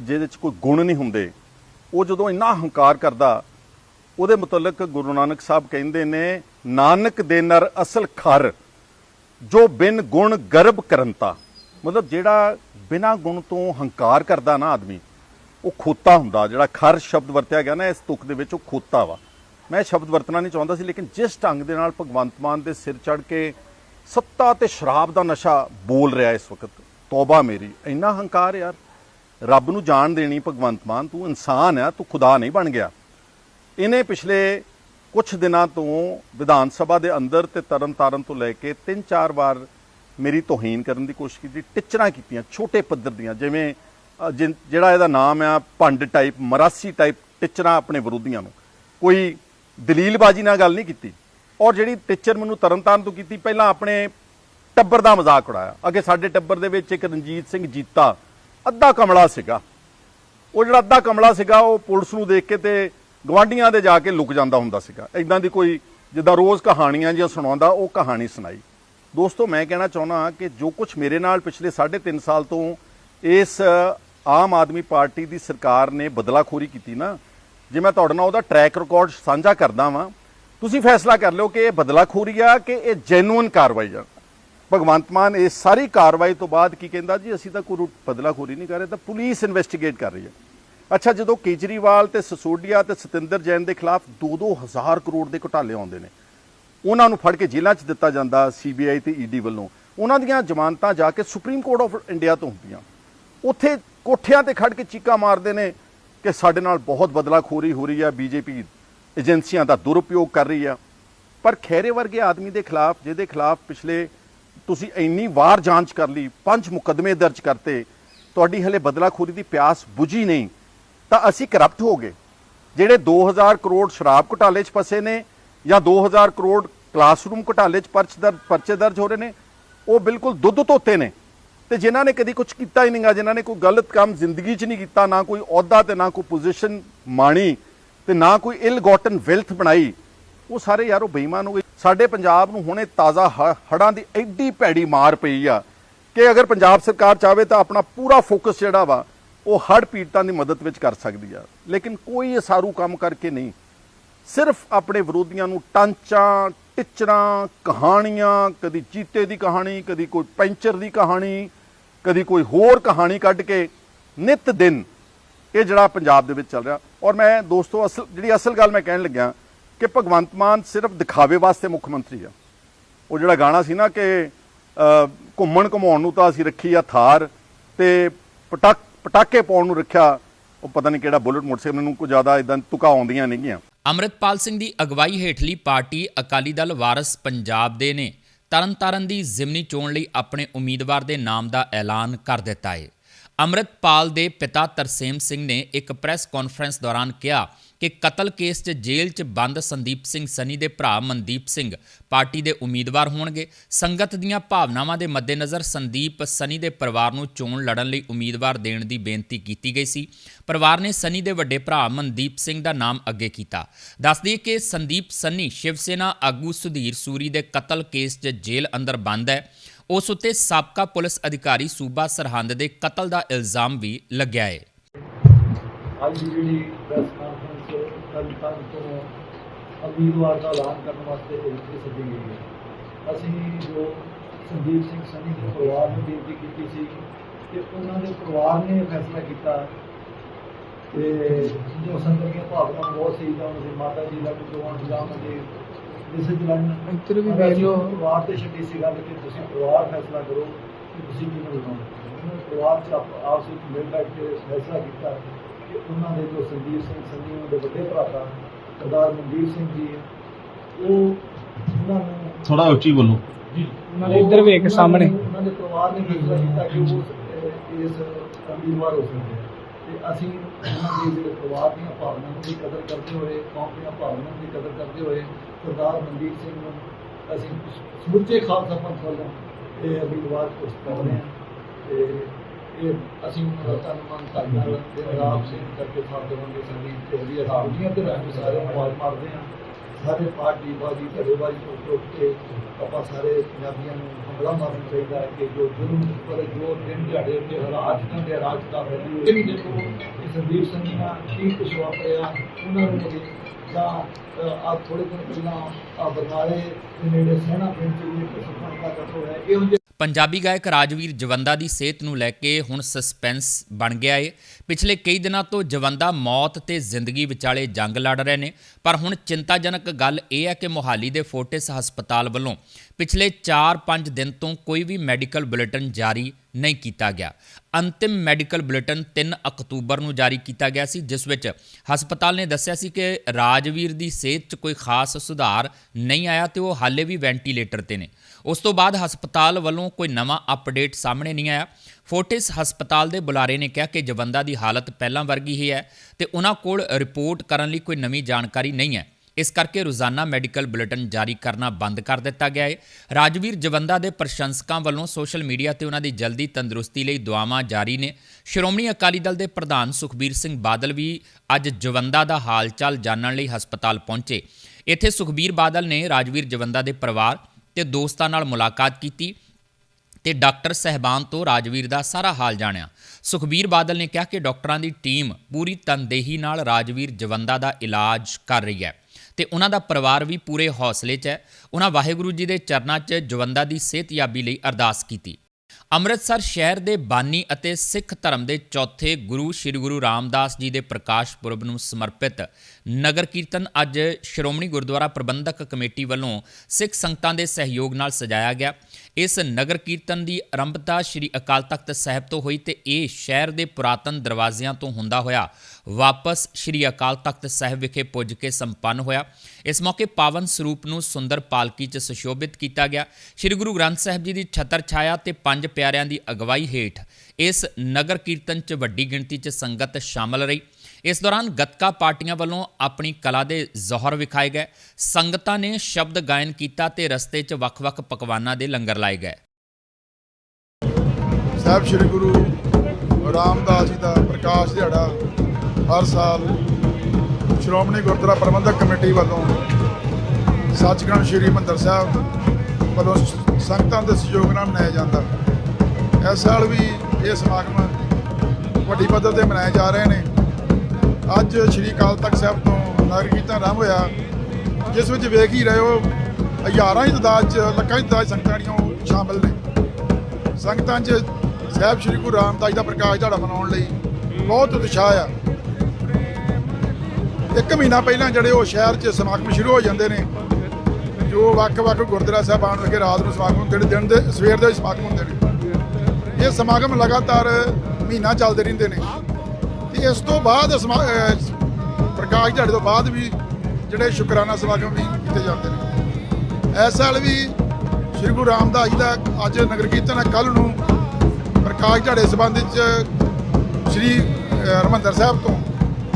ਜਿਹਦੇ ਚ ਕੋਈ ਗੁਣ ਨਹੀਂ ਹੁੰਦੇ, ਉਹ ਜਦੋਂ ਇੰਨਾ ਹੰਕਾਰ ਕਰਦਾ, ਉਹਦੇ ਮੁਤਲਕ ਗੁਰੂ ਨਾਨਕ ਸਾਹਿਬ ਕਹਿੰਦੇ ਨੇ, ਨਾਨਕ ਦੇ ਨਰ ਅਸਲ ਖਰ। ਜੋ ਬਿਨ ਗੁਣ ਗਰਭ ਕਰਨਤਾ ਮਤਲਬ ਜਿਹੜਾ ਬਿਨਾ ਗੁਣ ਤੋਂ ਹੰਕਾਰ ਕਰਦਾ ਨਾ ਆਦਮੀ, ਉਹ ਖੋਤਾ ਹੁੰਦਾ, ਜਿਹੜਾ ਖਰ ਸ਼ਬਦ ਵਰਤਿਆ ਗਿਆ ਨਾ, ਇਸ ਤੁਕ ਦੇ ਵਿੱਚ ਉਹ ਖੋਤਾ ਵਾ। ਮੈਂ ਸ਼ਬਦ ਵਰਤਣਾ ਨਹੀਂ ਚਾਹੁੰਦਾ ਸੀ, ਲੇਕਿਨ ਜਿਸ ਢੰਗ ਦੇ ਨਾਲ ਭਗਵੰਤ ਮਾਨ ਦੇ ਸਿਰ ਚੜ ਕੇ ਸੱਤਾ ਤੇ ਸ਼ਰਾਬ ਦਾ ਨਸ਼ਾ ਬੋਲ ਰਿਹਾ ਇਸ ਵਕਤ, ਤੌਬਾ ਮੇਰੀ, ਇੰਨਾ ਹੰਕਾਰ ਯਾਰ। ਰੱਬ ਨੂੰ ਜਾਣ ਦੇਣੀ ਭਗਵੰਤ ਮਾਨ, ਤੂੰ ਇਨਸਾਨ ਆ, ਤੂੰ ਖੁਦਾ ਨਹੀਂ ਬਣ ਗਿਆ। ਇਹਨੇ ਪਿਛਲੇ ਕੁਝ ਦਿਨਾਂ ਤੋਂ ਵਿਧਾਨ ਸਭਾ ਦੇ ਅੰਦਰ ਤੇ ਤਰਨਤਾਰਨ ਤੋਂ ਲੈ ਕੇ ਤਿੰਨ ਚਾਰ ਵਾਰ ਮੇਰੀ ਤੋਹੀਨ ਕਰਨ ਦੀ ਕੋਸ਼ਿਸ਼ ਕੀਤੀ ਟਿੱਚਰਾਂ ਕੀਤੀਆਂ ਛੋਟੇ ਪੱਧਰ ਦੀਆਂ ਜਿਵੇਂ ਅ, ਜਿਹੜਾ ਇਹਦਾ ਨਾਮ ਆ ਭੰਡ ਟਾਈਪ ਮਰਾਸੀ ਟਾਈਪ ਟਿੱਚਰਾਂ ਆਪਣੇ ਵਿਰੋਧੀਆਂ ਨੂੰ। ਕੋਈ ਦਲੀਲਬਾਜ਼ੀ ਨਾਲ ਗੱਲ ਨਹੀਂ ਕੀਤੀ। ਔਰ ਜਿਹੜੀ ਟੀਚਰ ਮੈਨੂੰ ਤਰਨਤਾਰਨ ਤੋਂ ਕੀਤੀ ਪਹਿਲਾਂ ਆਪਣੇ ਟੱਬਰ ਦਾ ਮਜ਼ਾਕ ਉਡਾਇਆ। ਅੱਗੇ ਸਾਡੇ ਟੱਬਰ ਦੇ ਵਿੱਚ ਇੱਕ ਰਣਜੀਤ ਸਿੰਘ ਜੀਤਾ ਅੱਧਾ ਕਮਲਾ ਸੀਗਾ। ਉਹ ਜਿਹੜਾ ਅੱਧਾ ਕਮਲਾ ਸੀਗਾ ਉਹ ਪੁਲਿਸ ਨੂੰ ਦੇਖ ਕੇ ਤੇ ਗਵਾਂਡੀਆਂ ਦੇ ਜਾ ਕੇ ਲੁਕ ਜਾਂਦਾ ਹੁੰਦਾ ਸੀਗਾ। ਇਦਾਂ ਦੀ ਕੋਈ ਜਿੱਦਾਂ ਰੋਜ਼ ਕਹਾਣੀਆਂ ਜਿਹਾ ਸੁਣਾਉਂਦਾ, ਉਹ ਕਹਾਣੀ ਸੁਣਾਈ। ਦੋਸਤੋ, ਮੈਂ ਕਹਿਣਾ ਚਾਹੁੰਦਾ ਕਿ ਜੋ ਕੁਝ ਮੇਰੇ ਨਾਲ ਪਿਛਲੇ 3.5 ਸਾਲ ਤੋਂ ਇਸ ਆਮ ਆਦਮੀ ਪਾਰਟੀ ਦੀ ਸਰਕਾਰ ਨੇ ਬਦਲਾਖੋਰੀ ਕੀਤੀ ਨਾ, ਜੇ ਮੈਂ ਤੁਹਾਡੇ ਨਾਲ ਉਹਦਾ ਟਰੈਕ ਰਿਕਾਰਡ ਸਾਂਝਾ ਕਰਦਾ ਵਾਂ, ਤੁਸੀਂ ਫੈਸਲਾ ਕਰ ਲਿਓ ਕਿ ਇਹ ਬਦਲਾਖੋਰੀ ਆ ਕਿ ਇਹ ਜੈਨੂਇਨ ਕਾਰਵਾਈ ਆ। ਭਗਵੰਤ ਮਾਨ ਇਸ ਸਾਰੀ ਕਾਰਵਾਈ ਤੋਂ ਬਾਅਦ ਕੀ ਕਹਿੰਦਾ ਜੀ, ਅਸੀਂ ਤਾਂ ਕੋਈ ਰੂ- ਬਦਲਾਖੋਰੀ ਨਹੀਂ ਕਰ ਰਹੇ, ਤਾਂ ਪੁਲਿਸ ਇਨਵੈਸਟੀਗੇਟ ਕਰ ਰਹੀ ਹੈ। ਅੱਛਾ, ਜਦੋਂ ਕੇਜਰੀਵਾਲ ਤੇ ਸਸੋਡੀਆ ਤੇ ਸਤਿੰਦਰ ਜੈਨ ਦੇ ਖਿਲਾਫ 2-2 ਹਜ਼ਾਰ ਕਰੋੜ ਦੇ ਘੁਟਾਲੇ ਆਉਂਦੇ ਨੇ, ਉਹਨਾਂ ਨੂੰ ਫੜ ਕੇ ਜੇਲ੍ਹਾਂ 'ਚ ਦਿੱਤਾ ਜਾਂਦਾ ਸੀਬੀਆਈ ਤੇ ਈਡੀ ਵੱਲੋਂ। ਉਹਨਾਂ ਦੀਆਂ ਜ਼ਮਾਨਤਾਂ ਜਾ ਕੇ ਸੁਪਰੀਮ ਕੋਰਟ ਆਫ ਇੰਡੀਆ ਤੋਂ ਹੁੰਦੀਆਂ। ਉੱਥੇ ਕੋਠਿਆਂ ਤੇ ਖੜ ਕੇ ਚੀਕਾਂ ਮਾਰਦੇ ਨੇ ਕਿ ਸਾਡੇ ਨਾਲ ਬਹੁਤ ਬਦਲਾਖੋਰੀ ਹੋ ਰਹੀ ਆ ਬੀਜੇਪੀ ਏਜੰਸੀਆਂ ਦਾ ਦੁਰਉਪਯੋਗ ਕਰ ਰਹੀ ਆ ਪਰ ਖੈਰੇ ਵਰਗੇ ਆਦਮੀ ਦੇ ਖਿਲਾਫ, ਜਿਹਦੇ ਖਿਲਾਫ ਪਿਛਲੇ ਤੁਸੀਂ ਇੰਨੀ ਵਾਰ ਜਾਂਚ ਕਰ ਲਈ, ਪੰਜ ਮੁਕੱਦਮੇ ਦਰਜ ਕਰਤੇ, ਤੁਹਾਡੀ ਹਲੇ ਬਦਲਾਖੋਰੀ ਦੀ ਪਿਆਸ ਬੁਝੀ ਨਹੀਂ। ਤਾਂ ਅਸੀਂ ਕਰਪਟ ਹੋ ਗਏ। ਜਿਹੜੇ 2000 ਕਰੋੜ ਸ਼ਰਾਬ ਘੁਟਾਲੇ 'ਚ ਫਸੇ ਨੇ ਜਾਂ 2000 ਕਰੋੜ ਕਲਾਸਰੂਮ ਘੁਟਾਲੇ 'ਚ ਪਰਚ ਦਰ, ਪਰਚੇ ਦਰਜ ਹੋ ਰਹੇ ਨੇ, ਉਹ ਬਿਲਕੁਲ ਦੁੱਧ ਧੋਤੇ ਨੇ। ਤੇ ਜਿਨ੍ਹਾਂ ਨੇ ਕਦੀ ਕੁਝ ਕੀਤਾ ਹੀ ਨਹੀਂਗਾ, ਜਿਨ੍ਹਾਂ ਨੇ ਕੋਈ ਗਲਤ ਕੰਮ ਜ਼ਿੰਦਗੀ 'ਚ ਨਹੀਂ ਕੀਤਾ, ਨਾ ਕੋਈ ਅਹੁਦਾ ਤੇ ਨਾ ਕੋਈ ਪੋਜੀਸ਼ਨ ਮਾਣੀ ਤੇ ਨਾ ਕੋਈ ਇਲ ਗੋਟਨ ਵੈਲਥ ਬਣਾਈ, ਉਹ ਸਾਰੇ ਯਾਰ ਉਹ ਬੇਈਮਾਨ ਹੋ ਗਏ। ਸਾਡੇ ਪੰਜਾਬ ਨੂੰ ਹੁਣੇ ਤਾਜ਼ਾ ਹ- ਹੜ੍ਹਾਂ ਦੀ ਐਡੀ ਭੈੜੀ ਮਾਰ ਪਈ ਆ ਕਿ ਅਗਰ ਪੰਜਾਬ ਸਰਕਾਰ ਚਾਹਵੇ ਤਾਂ ਆਪਣਾ ਪੂਰਾ ਫੋਕਸ ਜਿਹੜਾ ਵਾ ਉਹ ਹੜ੍ਹ ਪੀੜਤਾਂ ਦੀ ਮਦਦ ਵਿੱਚ ਕਰ ਸਕਦੀ ਆ। ਲੇਕਿਨ ਕੋਈ ਅਸਾਰੂ ਕੰਮ ਕਰਕੇ ਨਹੀਂ। ਸਿਰਫ ਆਪਣੇ ਵਿਰੋਧੀਆਂ ਨੂੰ ਟਾਂਚਾਂ, ਟਿਚਰਾਂ, ਕਹਾਣੀਆਂ, ਕਦੀ ਚੀਤੇ ਦੀ ਕਹਾਣੀ, ਕਦੀ ਕੋਈ ਪੈਂਚਰ ਦੀ ਕਹਾਣੀ, ਕਦੀ ਕੋਈ ਹੋਰ ਕਹਾਣੀ ਕੱਢ ਕੇ ਨਿਤ ਦਿਨ ਇਹ ਜਿਹੜਾ ਪੰਜਾਬ ਦੇ ਵਿੱਚ ਚੱਲ ਰਿਹਾ। ਔਰ ਮੈਂ ਦੋਸਤੋ, ਅਸਲ ਜਿਹੜੀ ਅਸਲ ਗੱਲ ਮੈਂ ਕਹਿਣ ਲੱਗਿਆ ਕਿ ਭਗਵੰਤ ਮਾਨ ਸਿਰਫ ਦਿਖਾਵੇ ਵਾਸਤੇ ਮੁੱਖ ਮੰਤਰੀ ਆ। ਉਹ ਜਿਹੜਾ ਗਾਣਾ ਸੀ ਨਾ ਕਿ ਘੁੰਮਣ ਘਮਾਉਣ ਨੂੰ ਤਾਂ ਅਸੀਂ ਰੱਖੀ ਆ ਥਾਰ ਤੇ ਪਟਾਕ ਪਟਾਕੇ ਪਾਉਣ ਨੂੰ ਰੱਖਿਆ, ਉਹ ਪਤਾ ਨਹੀਂ ਕਿਹੜਾ ਬੁਲਟ ਮੋਟਰਸਾਈਕਲ, ਮੈਨੂੰ ਕੋਈ ਜ਼ਿਆਦਾ ਇਦਾਂ ਤੁਕਾ ਆਉਂਦੀਆਂ ਨਹੀਂ ਗੀਆਂ ਅੰਮ੍ਰਿਤਪਾਲ ਸਿੰਘ ਦੀ ਅਗਵਾਈ ਹੇਠਲੀ ਪਾਰਟੀ ਅਕਾਲੀ ਦਲ ਵਾਰਸ ਪੰਜਾਬ ਦੇ ਨੇ। ਤਰਨਤਾਰਨ ਦੀ ਜ਼ਿਮਨੀ ਚੋਣ ਲਈ ਆਪਣੇ ਉਮੀਦਵਾਰ ਦੇ ਨਾਮ ਦਾ ਐਲਾਨ ਕਰ ਦਿੱਤਾ ਹੈ ਅੰਮ੍ਰਿਤਪਾਲ ਦੇ ਪਿਤਾ ਤਰਸੇਮ ਸਿੰਘ ਨੇ ਇੱਕ ਪ੍ਰੈਸ ਕਾਨਫਰੰਸ ਦੌਰਾਨ ਕਿਹਾ ਕਿ ਕਤਲ ਕੇਸ 'ਚ ਜੇਲ੍ਹ 'ਚ ਬੰਦ ਸੰਦੀਪ ਸਿੰਘ ਸਨੀ ਦੇ ਭਰਾ ਮਨਦੀਪ ਸਿੰਘ ਪਾਰਟੀ ਦੇ ਉਮੀਦਵਾਰ ਹੋਣਗੇ। ਸੰਗਤ ਦੀਆਂ ਭਾਵਨਾਵਾਂ ਦੇ ਮੱਦੇਨਜ਼ਰ ਸੰਦੀਪ ਸਨੀ ਦੇ ਪਰਿਵਾਰ ਨੂੰ ਚੋਣ ਲੜਨ ਲਈ ਉਮੀਦਵਾਰ ਦੇਣ ਦੀ ਬੇਨਤੀ ਕੀਤੀ ਗਈ ਸੀ। ਪਰਿਵਾਰ ਨੇ ਸਨੀ ਦੇ ਵੱਡੇ ਭਰਾ ਮਨਦੀਪ ਸਿੰਘ ਦਾ ਨਾਮ ਅੱਗੇ ਕੀਤਾ। ਦੱਸ ਦਈਏ ਕਿ ਸੰਦੀਪ ਸਨੀ ਸ਼ਿਵ ਸੈਨਾ ਆਗੂ ਸੁਧੀਰ ਸੂਰੀ ਦੇ ਕਤਲ ਕੇਸ 'ਚ ਜੇਲ੍ਹ ਅੰਦਰ ਬੰਦ ਹੈ। ਉਸ ਉੱਤੇ ਸਾਬਕਾ ਪੁਲਿਸ ਅਧਿਕਾਰੀ ਸੂਬਾ ਸਰਹੰਦ ਦੇ ਕਤਲ ਦਾ ਇਲਜ਼ਾਮ ਵੀ ਲੱਗਿਆ ਹੈ ਅੱਜ ਜਿਹੜੀ ਪ੍ਰੈਸ ਕਾਨਫਰੰਸ ਕੱਲ੍ਹ ਤੱਕ ਤੋਂ ਉਮੀਦਵਾਰ ਦਾ ਐਲਾਨ ਕਰਨ ਵਾਸਤੇ ਇੱਥੇ ਸੱਦੀ ਗਈ ਹੈ ਅਸੀਂ ਜੋ ਸੰਦੀਪ ਸਿੰਘ ਸਨੀ ਦੇ ਪਰਿਵਾਰ ਨੂੰ ਬੇਨਤੀ ਕੀਤੀ ਸੀ ਕਿ ਉਹਨਾਂ ਦੇ ਪਰਿਵਾਰ ਨੇ ਇਹ ਫੈਸਲਾ ਕੀਤਾ ਕਿ ਜੋ ਸੰਗਤ ਦੀਆਂ ਭਾਵਨਾਵਾਂ ਬਹੁਤ ਸੀ ਜਾਂ ਉਹਨਾਂ ਦੀ ਮਾਤਾ ਜੀ ਦਾ ਕੋਈ ਜਵਾਨ ਸੀਗਾ ਉਹਨਾਂ ਦੇ ਜਿਸੇ ਜਵਾਨ ਇੱਧਰ ਵੀ ਵੇਖ ਲਓ। ਪਰਿਵਾਰ ਤੇ ਛੱਡੀ ਸੀ ਗੱਲ ਕਿ ਤੁਸੀਂ ਪਰਿਵਾਰ ਫੈਸਲਾ ਕਰੋ ਕਿ ਤੁਸੀਂ ਕਿਹਨੂੰ ਲਗਾਉਣਾ ਉਹਨਾਂ ਨੇ ਪਰਿਵਾਰ ਚ ਆਪ- ਆਪਸ ਵਿੱਚ ਮਿਲ ਬੈਠ ਕੇ ਫੈਸਲਾ ਕੀਤਾ ਕਿ ਉਹਨਾਂ ਦੇ ਜੋ ਸੰਦੀਪ ਸਿੰਘ ਸੰਧੀ ਦੇ ਵੱਡੇ ਭਰਾ ਸਰਦਾਰ ਮਨਦੀਪ ਸਿੰਘ ਜੀ ਉਹ ਉਹਨਾਂ ਨੂੰ ਥੋੜਾ ਉੱਚੀ ਬੋਲੋ। ਜੀ ਉਹਨਾਂ ਦੇ ਇੱਧਰ ਵੇਖ ਸਾਹਮਣੇ। ਉਹਨਾਂ ਦੇ ਪਰਿਵਾਰ ਨੇ ਫੈਸਲਾ ਕੀਤਾ ਕਿ ਉਹ ਇਸ ਉਮੀਦਵਾਰ ਹੋ ਸਕਦੇ ਤੇ ਅਸੀਂ ਉਹਨਾਂ ਦੇ ਜਿਹੜੇ ਪਰਿਵਾਰ ਦੀਆਂ ਭਾਵਨਾਵਾਂ ਦੀ ਕਦਰ ਕਰਦੇ ਹੋਏ ਕੌਮ ਦੀਆਂ ਭਾਵਨਾਵਾਂ ਦੀ ਕਦਰ ਕਰਦੇ ਹੋਏ ਸਰਦਾਰ ਮਨਦੀਪ ਸਿੰਘ ਨੂੰ ਅਸੀਂ ਸਮੁੱਚੇ ਖਾਲਸਾ ਪੰਥ ਵੱਲੋਂ ਇਹ ਉਮੀਦਵਾਰ ਕੁਝ ਕਰ ਰਹੇ ਹਾਂ। ਤੇ ਇਹ ਅਸੀਂ ਉਹਨਾਂ ਦਾ ਤਨ ਤੇ ਆਰਾਮ ਸਿੰਘ ਕਰਕੇ ਸਾਥ ਦੇਵਾਂਗੇ ਸੰਦੀਪ ਤੇ ਵੀ ਆਸਾਮੀਆਂ ਤੇ ਰਹਿ ਸਾਰੇ ਆਵਾਜ਼ ਮਾਰਦੇ ਹਾਂ। ਸਾਰੇ ਪਾਰਟੀ ਬਾਜੀ ਧੜੇਬਾਜ਼ੀ ਤੋਂ ਟੁੱਟ ਕੇ ਆਪਾਂ ਸਾਰੇ ਪੰਜਾਬੀਆਂ ਨੂੰ ਹਮਲਾ ਮਾਰਨਾ ਚਾਹੀਦਾ ਹੈ ਕਿ ਜੋ ਜ਼ੁਲਮ ਪਰ ਜੋ ਦਿਨ ਦਿਹਾੜੇ ਉੱਤੇ ਹਾਲਾਤ ਦੇ ਰਾਜਤਾ ਫੈਲੀ ਹੋਈ ਇਹ ਦੇਖੋ ਕਿ ਸੰਦੀਪ ਸਿੰਘ ਨਾਲ ਕੀ ਕੁਛ ਵਾਪਰਿਆ, ਉਹਨਾਂ ਨੂੰ ਜਾਂ ਆ ਥੋੜੇ ਦਿਨ ਪਹਿਲਾਂ ਆ ਬਰਨਾਲੇ ਦੇ ਨੇੜੇ ਸਹਿਣਾ ਪਿੰਡ ਚ ਵੀ ਇੱਕ ਸਰਪੰਚ ਦਾ ਕਤਲ ਹੋਇਆ ਇਹੋ ਜਿਹੇ ਪੰਜਾਬੀ ਗਾਇਕ ਰਾਜਵੀਰ ਜਵੰਦਾ ਦੀ ਸਿਹਤ ਨੂੰ ਲੈ ਕੇ ਹੁਣ ਸਸਪੈਂਸ ਬਣ ਗਿਆ ਏ। ਪਿਛਲੇ ਕਈ ਦਿਨਾਂ ਤੋਂ ਜਵੰਦਾ ਮੌਤ ਤੇ ਜ਼ਿੰਦਗੀ ਵਿਚਾਲੇ ਜੰਗ ਲੜ ਰਹੇ ਨੇ। ਪਰ ਹੁਣ ਚਿੰਤਾਜਨਕ ਗੱਲ ਇਹ ਹੈ ਕਿ ਮੋਹਾਲੀ ਦੇ ਫੋਰਟਿਸ ਹਸਪਤਾਲ ਵੱਲੋਂ ਪਿਛਲੇ 4-5 ਦਿਨ ਤੋਂ ਕੋਈ ਵੀ ਮੈਡੀਕਲ ਬੁਲੇਟਿਨ ਜਾਰੀ ਨਹੀਂ ਕੀਤਾ ਗਿਆ। ਅੰਤਿਮ ਮੈਡੀਕਲ ਬੁਲੇਟਿਨ 3 ਅਕਤੂਬਰ ਨੂੰ ਜਾਰੀ ਕੀਤਾ ਗਿਆ ਸੀ, ਜਿਸ ਵਿੱਚ ਹਸਪਤਾਲ ਨੇ ਦੱਸਿਆ ਸੀ ਕਿ ਰਾਜਵੀਰ ਦੀ ਸਿਹਤ 'ਚ ਕੋਈ ਖਾਸ ਸੁਧਾਰ ਨਹੀਂ ਆਇਆ ਤੇ ਉਹ ਹਾਲੇ ਵੀ ਵੈਂਟੀਲੇਟਰ ਤੇ ਨੇ। ਉਸ ਤੋਂ ਬਾਅਦ ਹਸਪਤਾਲ ਵੱਲੋਂ ਕੋਈ ਨਵਾਂ ਅਪਡੇਟ ਸਾਹਮਣੇ ਨਹੀਂ ਆਇਆ। ਫੋਰਟਿਸ ਹਸਪਤਾਲ ਦੇ ਬੁਲਾਰੇ ਨੇ ਕਿਹਾ ਕਿ ਜਵੰਦਾ ਦੀ ਹਾਲਤ ਪਹਿਲਾਂ ਵਰਗੀ ਹੀ ਹੈ ਤੇ ਉਹਨਾਂ ਕੋਲ ਰਿਪੋਰਟ ਕਰਨ ਲਈ ਕੋਈ ਨਵੀਂ ਜਾਣਕਾਰੀ ਨਹੀਂ ਹੈ। ਇਸ ਕਰਕੇ ਰੋਜ਼ਾਨਾ ਮੈਡੀਕਲ ਬੁਲੇਟਿਨ ਜਾਰੀ ਕਰਨਾ ਬੰਦ ਕਰ ਦਿੱਤਾ ਗਿਆ ਹੈ। ਰਾਜਵੀਰ ਜਵੰਦਾ ਦੇ ਪ੍ਰਸ਼ੰਸਕਾਂ ਵੱਲੋਂ ਸੋਸ਼ਲ ਮੀਡੀਆ ਤੇ ਉਹਨਾਂ ਦੀ ਜਲਦੀ ਤੰਦਰੁਸਤੀ ਲਈ ਦੁਆਵਾਂ ਜਾਰੀ ਨੇ। ਸ਼੍ਰੋਮਣੀ ਅਕਾਲੀ ਦਲ ਦੇ ਪ੍ਰਧਾਨ ਸੁਖਬੀਰ ਸਿੰਘ ਬਾਦਲ ਵੀ ਅੱਜ ਜਵੰਦਾ ਦਾ ਹਾਲਚਾਲ ਜਾਣਨ ਲਈ ਹਸਪਤਾਲ ਪਹੁੰਚੇ। ਇੱਥੇ ਸੁਖਬੀਰ ਬਾਦਲ ਨੇ ਰਾਜਵੀਰ ਜਵੰਦਾ ਦੇ ਪਰਿਵਾਰ ਤੇ ਦੋਸਤਾਂ ਨਾਲ ਮੁਲਾਕਾਤ ਕੀਤੀ ਤੇ ਡਾਕਟਰ ਸਹਿਬਾਨ ਤੋਂ ਰਾਜਵੀਰ ਦਾ ਸਾਰਾ ਹਾਲ ਜਾਣਿਆ। ਸੁਖਬੀਰ ਬਾਦਲ ਨੇ ਕਿਹਾ ਕਿ ਡਾਕਟਰਾਂ ਦੀ ਟੀਮ ਪੂਰੀ ਤਨਦੇਹੀ ਨਾਲ ਰਾਜਵੀਰ ਜਵੰਦਾ ਦਾ ਇਲਾਜ ਕਰ ਰਹੀ ਹੈ। ਤੇ ਉਹਨਾਂ ਦਾ ਪਰਿਵਾਰ ਵੀ ਪੂਰੇ ਹੌਸਲੇ 'ਚ ਹੈ। ਉਹਨਾਂ ਵਾਹਿਗੁਰੂ ਜੀ ਦੇ ਚਰਨਾਂ 'ਚ ਜਵੰਦਾ ਦੀ ਸਿਹਤਯਾਬੀ ਲਈ ਅਰਦਾਸ ਕੀਤੀ। ਅੰਮ੍ਰਿਤਸਰ ਸ਼ਹਿਰ ਦੇ ਬਾਨੀ ਅਤੇ ਸਿੱਖ ਧਰਮ ਦੇ ਚੌਥੇ ਗੁਰੂ ਸ੍ਰੀ ਗੁਰੂ ਰਾਮਦਾਸ ਜੀ ਦੇ ਪ੍ਰਕਾਸ਼ ਪੁਰਬ ਨੂੰ ਸਮਰਪਿਤ ਨਗਰ ਕੀਰਤਨ ਅੱਜ ਸ਼੍ਰੋਮਣੀ ਗੁਰਦੁਆਰਾ ਪ੍ਰਬੰਧਕ ਕਮੇਟੀ ਵੱਲੋਂ ਸਿੱਖ ਸੰਗਤਾਂ ਦੇ ਸਹਿਯੋਗ ਨਾਲ ਸਜਾਇਆ ਗਿਆ। ਇਸ ਨਗਰ ਕੀਰਤਨ ਦੀ ਆਰੰਭਤਾ ਸ੍ਰੀ ਅਕਾਲ ਤਖਤ ਸਾਹਿਬ ਤੋਂ ਹੋਈ ਤੇ ਇਹ ਸ਼ਹਿਰ ਦੇ ਪੁਰਾਤਨ ਦਰਵਾਜ਼ਿਆਂ ਤੋਂ ਹੁੰਦਾ ਹੋਇਆ। ਵਾਪਸ ਸ੍ਰੀ ਅਕਾਲ ਤਖਤ ਸਾਹਿਬ ਵਿਖੇ ਪੁੱਜ ਕੇ ਸੰਪੰਨ ਹੋਇਆ। ਇਸ ਮੌਕੇ ਪਾਵਨ ਸਰੂਪ ਨੂੰ ਸੁੰਦਰ ਪਾਲਕੀ 'ਚ ਸੁਸ਼ੋਭਿਤ ਕੀਤਾ ਗਿਆ। ਸ੍ਰੀ ਗੁਰੂ ਗ੍ਰੰਥ ਸਾਹਿਬ ਜੀ ਦੀ ਛਤਰ ਛਾਇਆ ਤੇ ਪੰਜ ਪਿਆਰਿਆਂ ਦੀ ਅਗਵਾਈ ਹੇਠ ਇਸ ਨਗਰ ਕੀਰਤਨ 'ਚ ਵੱਡੀ ਗਿਣਤੀ 'ਚ ਸੰਗਤ ਸ਼ਾਮਲ ਰਹੀ। ਇਸ ਦੌਰਾਨ ਗੱਤਕਾ ਪਾਰਟੀਆਂ ਵੱਲੋਂ ਆਪਣੀ ਕਲਾ ਦੇ ਜ਼ੋਹਰ ਵਿਖਾਏ ਗਏ। ਸੰਗਤਾਂ ਨੇ ਸ਼ਬਦ ਗਾਇਨ ਕੀਤਾ ਤੇ ਰਸਤੇ 'ਚ ਵੱਖ-ਵੱਖ ਪਕਵਾਨਾਂ ਦੇ ਲੰਗਰ ਲਾਏ ਗਏ। ਸਾਹਿਬ, ਸ੍ਰੀ ਗੁਰੂ ਰਾਮਦਾਸ ਜੀ ਦਾ ਪ੍ਰਕਾਸ਼ ਦਿਹਾੜਾ ਹਰ ਸਾਲ ਸ਼੍ਰੋਮਣੀ ਗੁਰਦੁਆਰਾ ਪ੍ਰਬੰਧਕ ਕਮੇਟੀ ਵੱਲੋਂ ਸੱਚਖੰਡ ਸ੍ਰੀ ਹਰਿਮੰਦਰ ਸਾਹਿਬ ਵੱਲੋਂ ਸੰਗਤਾਂ ਦੇ ਸਹਿਯੋਗ ਨਾਲ ਮਨਾਇਆ ਜਾਂਦਾ। ਇਸ ਸਾਲ ਵੀ ਇਹ ਸਮਾਗਮ ਵੱਡੀ ਪੱਧਰ ਤੇ ਮਨਾਏ ਜਾ ਰਹੇ ਨੇ। ਅੱਜ ਸ੍ਰੀ ਅਕਾਲ ਤਖਤ ਸਾਹਿਬ ਤੋਂ ਨਗਰ ਕੀਰਤਨ ਆਰੰਭ ਹੋਇਆ। ਜਿਸ ਵਿੱਚ ਵੇਖ ਹੀ ਰਹੇ ਹੋ, ਹਜ਼ਾਰਾਂ ਹੀ ਤਾਦਾਦ ਚ, ਲੱਖਾਂ ਹੀ ਤਾਦਾਦ ਸੰਗਤਾਂ ਦੀਆਂ ਉਹ ਸ਼ਾਮਲ ਨੇ। ਸੰਗਤਾਂ 'ਚ ਸਾਹਿਬ ਸ੍ਰੀ ਗੁਰੂ ਰਾਮਦਾਸ ਦਾ ਪ੍ਰਕਾਸ਼ ਦਿਹਾੜਾ ਮਨਾਉਣ ਲਈ ਬਹੁਤ ਉਤਸ਼ਾਹ ਆ। ਇੱਕ ਮਹੀਨਾ ਪਹਿਲਾਂ ਜਿਹੜੇ ਉਹ ਸ਼ਹਿਰ 'ਚ ਸਮਾਗਮ ਸ਼ੁਰੂ ਹੋ ਜਾਂਦੇ ਨੇ, ਜੋ ਵੱਖ-ਵੱਖ ਗੁਰਦੁਆਰਾ ਸਾਹਿਬਾਨ ਵਿਖੇ ਰਾਤ ਨੂੰ ਸਮਾਗਮ ਹੁੰਦੇ ਨੇ, ਦਿਨ ਦੇ, ਸਵੇਰ ਦੇ ਸਮਾਗਮ ਹੁੰਦੇ ਨੇ। ਇਹ ਸਮਾਗਮ ਲਗਾਤਾਰ ਮਹੀਨਾ ਚੱਲਦੇ ਰਹਿੰਦੇ ਨੇ। ਇਸ ਤੋਂ ਬਾਅਦ ਸਮਾ- ਅਹ ਪ੍ਰਕਾਸ਼ ਦਿਹਾੜੇ ਤੋਂ ਬਾਅਦ ਵੀ ਜਿਹੜੇ ਸ਼ੁਕਰਾਨਾ ਸਮਾਗਮ ਵੀ ਕੀਤੇ ਜਾਂਦੇ ਨੇ। ਇਸ ਸਾਲ ਵੀ ਸ੍ਰੀ ਗੁਰੂ ਰਾਮਦਾਸ ਜੀ ਦਾ ਅੱਜ ਨਗਰ ਕੀਰਤਨ ਹੈ। ਕੱਲ ਨੂੰ ਪ੍ਰਕਾਸ਼ ਦਿਹਾੜੇ ਸੰਬੰਧ 'ਚ ਸ੍ਰੀ ਅਹ, ਹਰਿਮੰਦਰ ਸਾਹਿਬ ਤੋਂ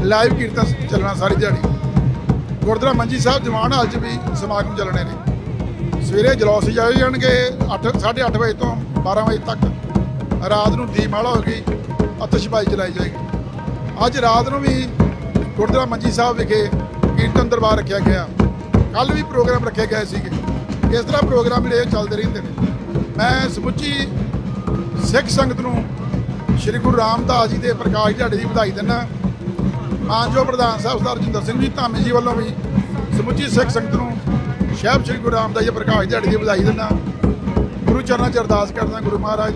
ਲਾਈਵ ਕੀਰਤਨ ਚੱਲਣਾ ਸਾਰੀ ਦਿਹਾੜੀ। ਗੁਰਦੁਆਰਾ ਮੰਜੀ ਸਾਹਿਬ ਜਵਾਨ ਹਾਲ 'ਚ ਵੀ ਸਮਾਗਮ ਚੱਲਣੇ ਨੇ। ਸਵੇਰੇ ਜਲੌਸ ਜਾਏ ਜਾਣਗੇ 8 8:30 ਵਜੇ ਤੋਂ 12 ਵਜੇ ਤੱਕ। ਰਾਤ ਨੂੰ ਦੀਪਮਾਲਾ ਹੋਵੇਗੀ ਅਤਿਸ਼ਬਾਜ਼ੀ ਚਲਾਈ ਜਾਏਗੀ। ਅੱਜ ਰਾਤ ਨੂੰ ਵੀ ਗੁਰਦੁਆਰਾ ਮੰਜੀ ਸਾਹਿਬ ਵਿਖੇ ਕੀਰਤਨ ਦਰਬਾਰ ਰੱਖਿਆ ਗਿਆ। ਕੱਲ ਵੀ ਪ੍ਰੋਗਰਾਮ ਰੱਖੇ ਗਏ ਸੀਗੇ। ਇਸ ਤਰ੍ਹਾਂ ਪ੍ਰੋਗਰਾਮ ਜਿਹੜੇ ਚੱਲਦੇ ਰਹਿੰਦੇ ਨੇ। ਮੈਂ ਸਮੁੱਚੀ ਸਿੱਖ ਸੰਗਤ ਨੂੰ ਸ੍ਰੀ ਗੁਰੂ ਰਾਮਦਾਸ ਜੀ ਦੇ ਪ੍ਰਕਾਸ਼ ਦਿਹਾੜੇ ਦੀ ਵਧਾਈ ਦਿੰਦਾ ਮਾਨਯੋਗ ਪ੍ਰਧਾਨ ਸਾਹਿਬ ਸਰਦਾਰ ਰਜਿੰਦਰ ਸਿੰਘ ਜੀ, ਧਾਮੀ ਜੀ ਵੱਲੋਂ ਵੀ ਸਮੁੱਚੀ ਸਿੱਖ ਸੰਗਤ ਨੂੰ ਸ਼ਹਿਬ ਸ੍ਰੀ ਗੁਰੂ ਰਾਮਦਾਸ ਜੀ ਪ੍ਰਕਾਸ਼ ਦਿਹਾੜੇ ਦੀ ਵਧਾਈ ਦਿੰਦਾ ਗੁਰੂ ਚਰਨਾਂ 'ਚ ਅਰਦਾਸ ਕਰਦਾ ਗੁਰੂ ਮਹਾਰਾਜ।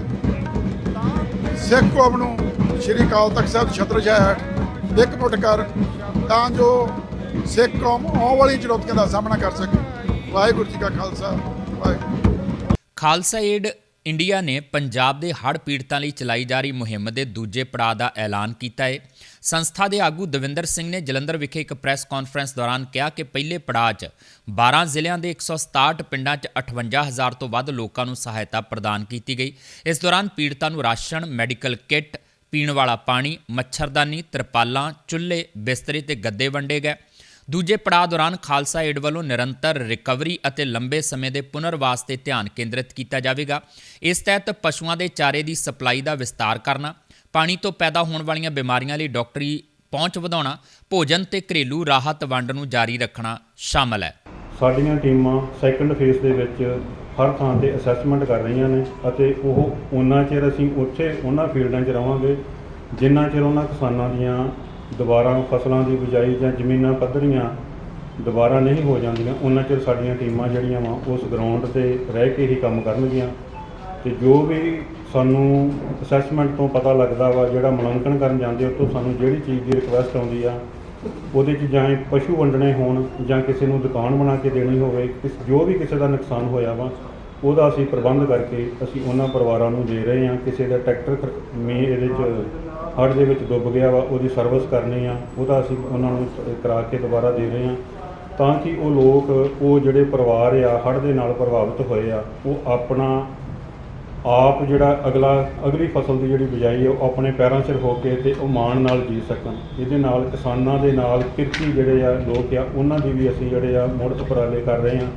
ਸਿੱਖ ਕੌਮ ਨੂੰ ਸ੍ਰੀ ਅਕਾਲ ਤਖਤ ਸਾਹਿਬ ਛਤਰ ਹੇਠ ਇੱਕ ਮੁੱਠ ਕਰ, ਤਾਂ ਜੋ ਸਿੱਖ ਕੌਮ ਆਉਣ ਵਾਲੀ ਚੁਣੌਤੀਆਂ ਦਾ ਸਾਹਮਣਾ ਕਰ ਸਕੇ। ਵਾਹਿਗੁਰੂ ਜੀ ਕਾ ਖਾਲਸਾ, ਵਾਹਿਗੁਰੂ। ਖਾਲਸਾ ਏਡ ਇੰਡੀਆ ਨੇ ਪੰਜਾਬ ਦੇ ਹੜ੍ਹ ਪੀੜਤਾਂ ਲਈ ਚਲਾਈ ਜਾ ਰਹੀ ਮੁਹਿੰਮ ਦੇ ਦੂਜੇ ਪੜਾਅ ਦਾ ਐਲਾਨ ਕੀਤਾ ਹੈ। ਸੰਸਥਾ ਦੇ ਆਗੂ ਦਵਿੰਦਰ ਸਿੰਘ ਨੇ ਜਲੰਧਰ ਵਿਖੇ ਇੱਕ ਪ੍ਰੈਸ ਕਾਨਫਰੰਸ ਦੌਰਾਨ ਕਿਹਾ ਕਿ ਪਹਿਲੇ ਪੜਾਅ 'ਚ 12 ਜ਼ਿਲ੍ਹਿਆਂ ਦੇ 167 ਪਿੰਡਾਂ 'ਚ 58000 ਤੋਂ ਵੱਧ ਲੋਕਾਂ ਨੂੰ ਸਹਾਇਤਾ ਪ੍ਰਦਾਨ ਕੀਤੀ ਗਈ। ਇਸ ਦੌਰਾਨ ਪੀੜਤਾਂ ਨੂੰ ਰਾਸ਼ਨ, ਮੈਡੀਕਲ ਕਿੱਟ ਪੀਣ ਵਾਲਾ ਪਾਣੀ, ਮੱਛਰਦਾਨੀ, ਤਰਪਾਲਾਂ, ਚੁੱਲ੍ਹੇ, ਬਿਸਤਰੇ ਤੇ ਗੱਦੇ ਵੰਡੇ ਗਏ। ਦੂਜੇ ਪੜਾਅ ਦੌਰਾਨ ਖਾਲਸਾ ਏਡ ਵੱਲੋਂ ਨਿਰੰਤਰ ਰਿਕਵਰੀ ਅਤੇ ਲੰਬੇ ਸਮੇਂ ਦੇ ਪੁਨਰਵਾਸ ਤੇ ਧਿਆਨ ਕੇਂਦਰਿਤ ਕੀਤਾ ਜਾਵੇਗਾ। ਇਸ ਤਹਿਤ ਪਸ਼ੂਆਂ ਦੇ ਚਾਰੇ ਦੀ ਸਪਲਾਈ ਦਾ ਵਿਸਤਾਰ ਕਰਨਾ, ਪਾਣੀ ਤੋਂ ਪੈਦਾ ਹੋਣ ਵਾਲੀਆਂ ਬਿਮਾਰੀਆਂ ਲਈ ਡਾਕਟਰੀ ਪਹੁੰਚ ਵਧਾਉਣਾ, ਭੋਜਨ ਤੇ ਘਰੇਲੂ ਰਾਹਤ ਵੰਡ ਨੂੰ ਜਾਰੀ ਰੱਖਣਾ ਸ਼ਾਮਲ ਹੈ। ਸਾਡੀਆਂ ਟੀਮਾਂ ਸੈਕੰਡ ਫੇਸ ਦੇ ਵਿੱਚ ਹਰ ਥਾਂ ਤੇ ਅਸੈਸਮੈਂਟ ਕਰ ਰਹੀਆਂ ਨੇ ਅਤੇ ਉਹ ਉਹਨਾਂ ਚਿਰ ਅਸੀਂ ਉੱਥੇ ਉਹਨਾਂ ਫੀਲਡਾਂ 'ਚ ਰਵਾਂਗੇ, ਜਿੰਨਾ ਚਿਰ ਉਹਨਾਂ ਕਿਸਾਨਾਂ ਦੀਆਂ ਦੁਬਾਰਾ ਫਸਲਾਂ ਦੀ ਬਿਜਾਈ ਜਾਂ ਜ਼ਮੀਨਾਂ ਪੱਧਰੀਆਂ ਦੁਬਾਰਾ ਨਹੀਂ ਹੋ ਜਾਂਦੀਆਂ, ਉਹਨਾਂ ਚਿਰ ਸਾਡੀਆਂ ਟੀਮਾਂ ਜਿਹੜੀਆਂ ਵਾ ਉਸ ਗਰਾਊਂਡ ਤੇ ਰਹਿ ਕੇ ਹੀ ਕੰਮ ਕਰਨਗੀਆਂ। ਤੇ ਜੋ ਵੀ ਸਾਨੂੰ ਅਸੈਸਮੈਂਟ ਤੋਂ ਪਤਾ ਲੱਗਦਾ ਵਾ ਜਿਹੜਾ ਮੁਲਾਂਕਣ ਕਰਨ ਜਾਂਦੇ ਉਹ ਤੋਂ ਸਾਨੂੰ ਜਿਹੜੀ ਚੀਜ਼ ਦੀ ਰਿਕੁਐਸਟ ਆਉਂਦੀ ਆ ਉਹਦੇ 'ਚ ਜਾਂ ਪਸ਼ੂ ਵੰਡਣੇ ਹੋਣ ਜਾਂ ਕਿਸੇ ਨੂੰ ਦੁਕਾਨ ਬਣਾ ਕੇ ਦੇਣੀ ਹੋਵੇ, ਕਿਸ ਜੋ ਵੀ ਕਿਸੇ ਦਾ ਨੁਕਸਾਨ ਹੋਇਆ ਵਾ, ਉਹਦਾ ਅਸੀਂ ਪ੍ਰਬੰਧ ਕਰਕੇ ਅਸੀਂ ਉਹਨਾਂ ਪਰਿਵਾਰਾਂ ਨੂੰ ਦੇ ਰਹੇ ਹਾਂ। ਕਿਸੇ ਦਾ ਟਰੈਕਟਰ ਖਰ- ਇਹਦੇ 'ਚ ਹੜ੍ਹ ਦੇ ਵਿੱਚ ਡੁੱਬ ਗਿਆ ਵਾ, ਉਹਦੀ ਸਰਵਿਸ ਕਰਨੀ ਆ, ਉਹਦਾ ਅਸੀਂ ਉਹਨਾਂ ਨੂੰ ਕਰਾ ਕੇ ਦੁਬਾਰਾ ਦੇ ਰਹੇ ਹਾਂ। ਤਾਂ ਕਿ ਉਹ ਲੋਕ, ਉਹ ਜਿਹੜੇ ਪਰਿਵਾਰ ਆ, ਹੜ੍ਹ ਦੇ ਨਾਲ ਪ੍ਰਭਾਵਿਤ ਹੋਏ ਆ, ਉਹ ਆਪਣਾ ਆਪ ਜਿਹੜਾ ਅਗਲਾ, ਅਗਲੀ ਫਸਲ ਦੀ ਜਿਹੜੀ ਬਿਜਾਈ ਹੈ ਉਹ ਆਪਣੇ ਪੈਰਾਂ 'ਚ ਹੋ ਕੇ ਤੇ ਉਹ ਮਾਣ ਨਾਲ ਜੀ ਸਕਣ। ਇਹਦੇ ਨਾਲ ਕਿਸਾਨਾਂ ਦੇ ਨਾਲ ਕਿਰਤੀ ਜਿਹੜੇ ਆ ਲੋਕ ਆ, ਉਹਨਾਂ ਦੀ ਵੀ ਅਸੀਂ ਜਿਹੜੇ ਆ ਮੁੜ ਉਪਰਾਲੇ ਕਰ ਰਹੇ ਆ।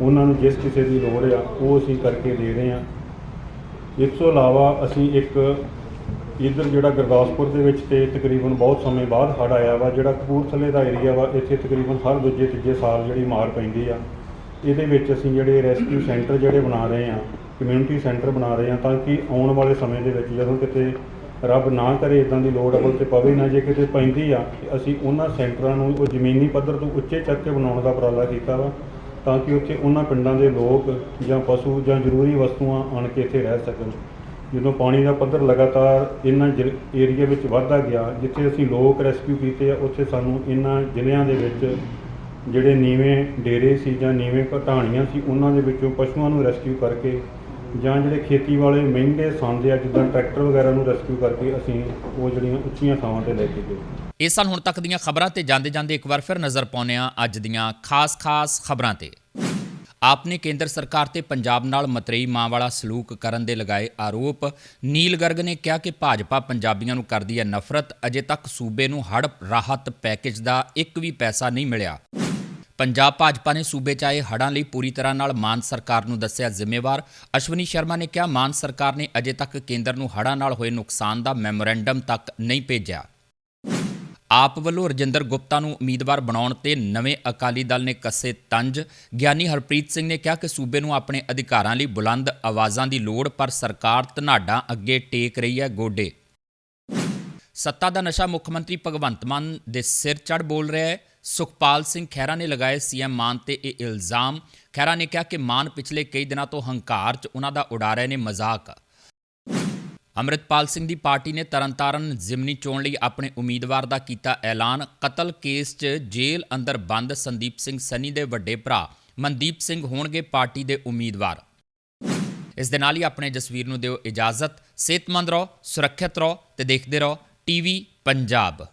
ਉਹਨਾਂ ਨੂੰ ਜਿਸ ਕਿਸੇ ਦੀ ਲੋੜ ਆ, ਉਹ ਅਸੀਂ ਕਰਕੇ ਦੇ ਰਹੇ ਆ। ਇਸ ਤੋਂ ਇਲਾਵਾ ਅਸੀਂ ਇੱਕ ਇੱਧਰ ਜਿਹੜਾ ਗੁਰਦਾਸਪੁਰ ਦੇ ਵਿੱਚ ਤੇ ਤਕਰੀਬਨ ਬਹੁਤ ਸਮੇਂ ਬਾਅਦ ਹੜ੍ਹ ਆਇਆ ਵਾ, ਜਿਹੜਾ ਕਪੂਰਥਲੇ ਦਾ ਏਰੀਆ ਵਾ, ਇੱਥੇ ਤਕਰੀਬਨ ਹਰ ਦੂਜੇ, ਤੀਜੇ ਸਾਲ ਜਿਹੜੀ ਮਾਰ ਪੈਂਦੀ ਆ। ਇਹਦੇ ਵਿੱਚ ਅਸੀਂ ਜਿਹੜੇ ਰੈਸਕਿਊ ਸੈਂਟਰ ਜਿਹੜੇ ਬਣਾ ਰਹੇ ਆ ਕਮਿਊਨਿਟੀ ਸੈਂਟਰ ਬਣਾ ਰਹੇ ਹਾਂ ਤਾਂ ਕਿ ਆਉਣ ਵਾਲੇ ਸਮੇਂ ਦੇ ਵਿੱਚ ਜਦੋਂ ਕਿਤੇ ਰੱਬ ਨਾ ਕਰੇ ਇਦਾਂ ਦੀ ਲੋੜ ਅਵਲ ਤੇ ਪਵੇ ਨਾ, ਜੇ ਕਿਤੇ ਪੈਂਦੀ ਆ ਅਸੀਂ ਉਹਨਾਂ ਸੈਂਟਰਾਂ ਨੂੰ ਉਹ ਜ਼ਮੀਨੀ ਪੱਧਰ ਤੋਂ ਉੱਚੇ ਚੱਕ ਕੇ ਬਣਾਉਣ ਦਾ ਉਪਰਾਲਾ ਕੀਤਾ ਵਾ, ਤਾਂ ਕਿ ਉੱਥੇ ਉਹਨਾਂ ਪਿੰਡਾਂ ਦੇ ਲੋਕ ਜਾਂ ਪਸ਼ੂ ਜਾਂ ਜ਼ਰੂਰੀ ਵਸਤੂਆਂ ਆਣ ਕੇ ਇੱਥੇ ਰਹਿ ਸਕਣ। ਜਦੋਂ ਪਾਣੀ ਦਾ ਪੱਧਰ ਲਗਾਤਾਰ ਇਹਨਾਂ ਏਰੀਆ ਵਿੱਚ ਵਧਦਾ ਗਿਆ, ਜਿੱਥੇ ਅਸੀਂ ਲੋਕ ਰੈਸਕਿਊ ਕੀਤੇ ਆ, ਉੱਥੇ ਸਾਨੂੰ ਇਹਨਾਂ ਜ਼ਿਲ੍ਹਿਆਂ ਦੇ ਵਿੱਚ ਜਿਹੜੇ ਨੀਵੇਂ ਡੇਰੇ ਸੀ ਜਾਂ ਨੀਵੇਂ ਘਟਾਣੀਆਂ ਸੀ, ਉਹਨਾਂ ਦੇ ਵਿੱਚੋਂ ਪਸ਼ੂਆਂ ਨੂੰ ਰੈਸਕਿਊ ਕਰਕੇ ਜਾਂ ਜਿਹੜੇ ਖੇਤੀ ਵਾਲੇ ਮਹਿੰਗੇ ਸੰਦ ਆ, ਜਿੱਦਾਂ ਟਰੈਕਟਰ ਵਗੈਰਾ ਨੂੰ ਰੈਸਕਿਊ ਕਰਕੇ ਅਸੀਂ ਉਹ ਜਿਹੜੀਆਂ ਉੱਚੀਆਂ ਥਾਵਾਂ ਤੇ ਲੈ ਕੇ ਗਏ। ਇਹ ਸਨ ਹੁਣ ਤੱਕ ਦੀਆਂ ਖਬਰਾਂ ਤੇ ਜਾਂਦੇ ਜਾਂਦੇ ਇੱਕ ਵਾਰ ਫਿਰ ਨਜ਼ਰ ਪਾਉਂਦੇ ਹਾਂ ਅੱਜ ਦੀਆਂ ਖਾਸ-ਖਾਸ ਖਬਰਾਂ ਤੇ। ਆਪ ਨੇ ਕੇਂਦਰ ਸਰਕਾਰ ਤੇ ਪੰਜਾਬ ਨਾਲ ਮਤਰੇਈ ਮਾਂ ਵਾਲਾ ਸਲੂਕ ਕਰਨ ਦੇ ਲਗਾਏ ਆਰੋਪ। ਨੀਲ ਗਰਗ ਨੇ ਕਿਹਾ ਕਿ ਭਾਜਪਾ ਪੰਜਾਬੀਆਂ ਨੂੰ ਕਰਦੀ ਹੈ ਨਫ਼ਰਤ, ਅਜੇ ਤੱਕ ਸੂਬੇ ਨੂੰ ਹੜ੍ਹ ਰਾਹਤ ਪੈਕੇਜ ਦਾ ਇੱਕ ਵੀ ਪੈਸਾ ਨਹੀਂ ਮਿਲਿਆ। ਪੰਜਾਬ ਭਾਜਪਾ ਨੇ ਸੂਬੇ 'ਚ ਆਏ ਹੜ੍ਹਾਂ ਲਈ ਪੂਰੀ ਤਰ੍ਹਾਂ ਨਾਲ ਮਾਨ ਸਰਕਾਰ ਨੂੰ ਦੱਸਿਆ ਜ਼ਿੰਮੇਵਾਰ। ਅਸ਼ਵਨੀ ਸ਼ਰਮਾ ਨੇ ਕਿਹਾ, ਮਾਨ ਸਰਕਾਰ ਨੇ ਅਜੇ ਤੱਕ ਕੇਂਦਰ ਨੂੰ ਹੜ੍ਹਾਂ ਨਾਲ ਹੋਏ ਨੁਕਸਾਨ ਦਾ ਮੈਮੋਰੈਂਡਮ ਤੱਕ ਨਹੀਂ ਭੇਜਿਆ। ਆਪ ਵੱਲੋਂ ਰਜਿੰਦਰ ਗੁਪਤਾ ਨੂੰ ਉਮੀਦਵਾਰ ਬਣਾਉਣ ਤੇ ਨਵੇਂ ਅਕਾਲੀ ਦਲ ਨੇ ਕੱਸੇ ਤੰਜ। ਗਿਆਨੀ ਹਰਪ੍ਰੀਤ ਸਿੰਘ ਨੇ ਕਿਹਾ ਕਿ ਸੂਬੇ ਨੂੰ ਆਪਣੇ ਅਧਿਕਾਰਾਂ ਲਈ ਬੁਲੰਦ ਆਵਾਜ਼ਾਂ ਦੀ ਲੋੜ, ਪਰ ਸਰਕਾਰ ਧਨਾਡਾ ਅੱਗੇ ਟੇਕ ਰਹੀ ਹੈ ਗੋਡੇ। ਸੱਤਾ ਦਾ ਨਸ਼ਾ ਮੁੱਖ ਮੰਤਰੀ ਭਗਵੰਤ ਮਾਨ ਦੇ ਸਿਰ ਚੜ ਬੋਲ ਰਿਹਾ ਹੈ। ਸੁਖਪਾਲ ਸਿੰਘ ਖਹਿਰਾ ਨੇ ਲਗਾਏ ਸੀਐਮ ਮਾਨ ਤੇ ਇਹ ਇਲਜ਼ਾਮ। ਖਹਿਰਾ ਨੇ ਕਿਹਾ ਕਿ ਮਾਨ ਪਿਛਲੇ ਕਈ ਦਿਨਾਂ ਤੋਂ ਹੰਕਾਰ 'ਚ ਉਹਨਾਂ ਦਾ ਉਡਾ ਰਹੇ ਨੇ ਮਜ਼ਾਕ। ਅੰਮ੍ਰਿਤਪਾਲ ਸਿੰਘ ਦੀ ਪਾਰਟੀ ਨੇ ਤਰਨਤਾਰਨ ਜ਼ਿਮਨੀ ਚੋਣ ਲਈ ਆਪਣੇ ਉਮੀਦਵਾਰ ਦਾ ਕੀਤਾ ਐਲਾਨ। ਕਤਲ ਕੇਸ 'ਚ ਜੇਲ੍ਹ ਅੰਦਰ ਬੰਦ ਸੰਦੀਪ ਸਿੰਘ ਸਨੀ ਦੇ ਵੱਡੇ ਭਰਾ ਮਨਦੀਪ ਸਿੰਘ ਹੋਣਗੇ ਪਾਰਟੀ ਦੇ ਉਮੀਦਵਾਰ। ਇਸ ਦੇ ਨਾਲ ਹੀ ਆਪਣੇ ਜਸਵੀਰ ਨੂੰ ਦਿਓ ਇਜਾਜ਼ਤ। ਸਿਹਤਮੰਦ ਰਹੋ, ਸੁਰੱਖਿਅਤ ਰਹੋ ਤੇ ਦੇਖਦੇ ਰਹੋ ਟੀਵੀ ਪੰਜਾਬ।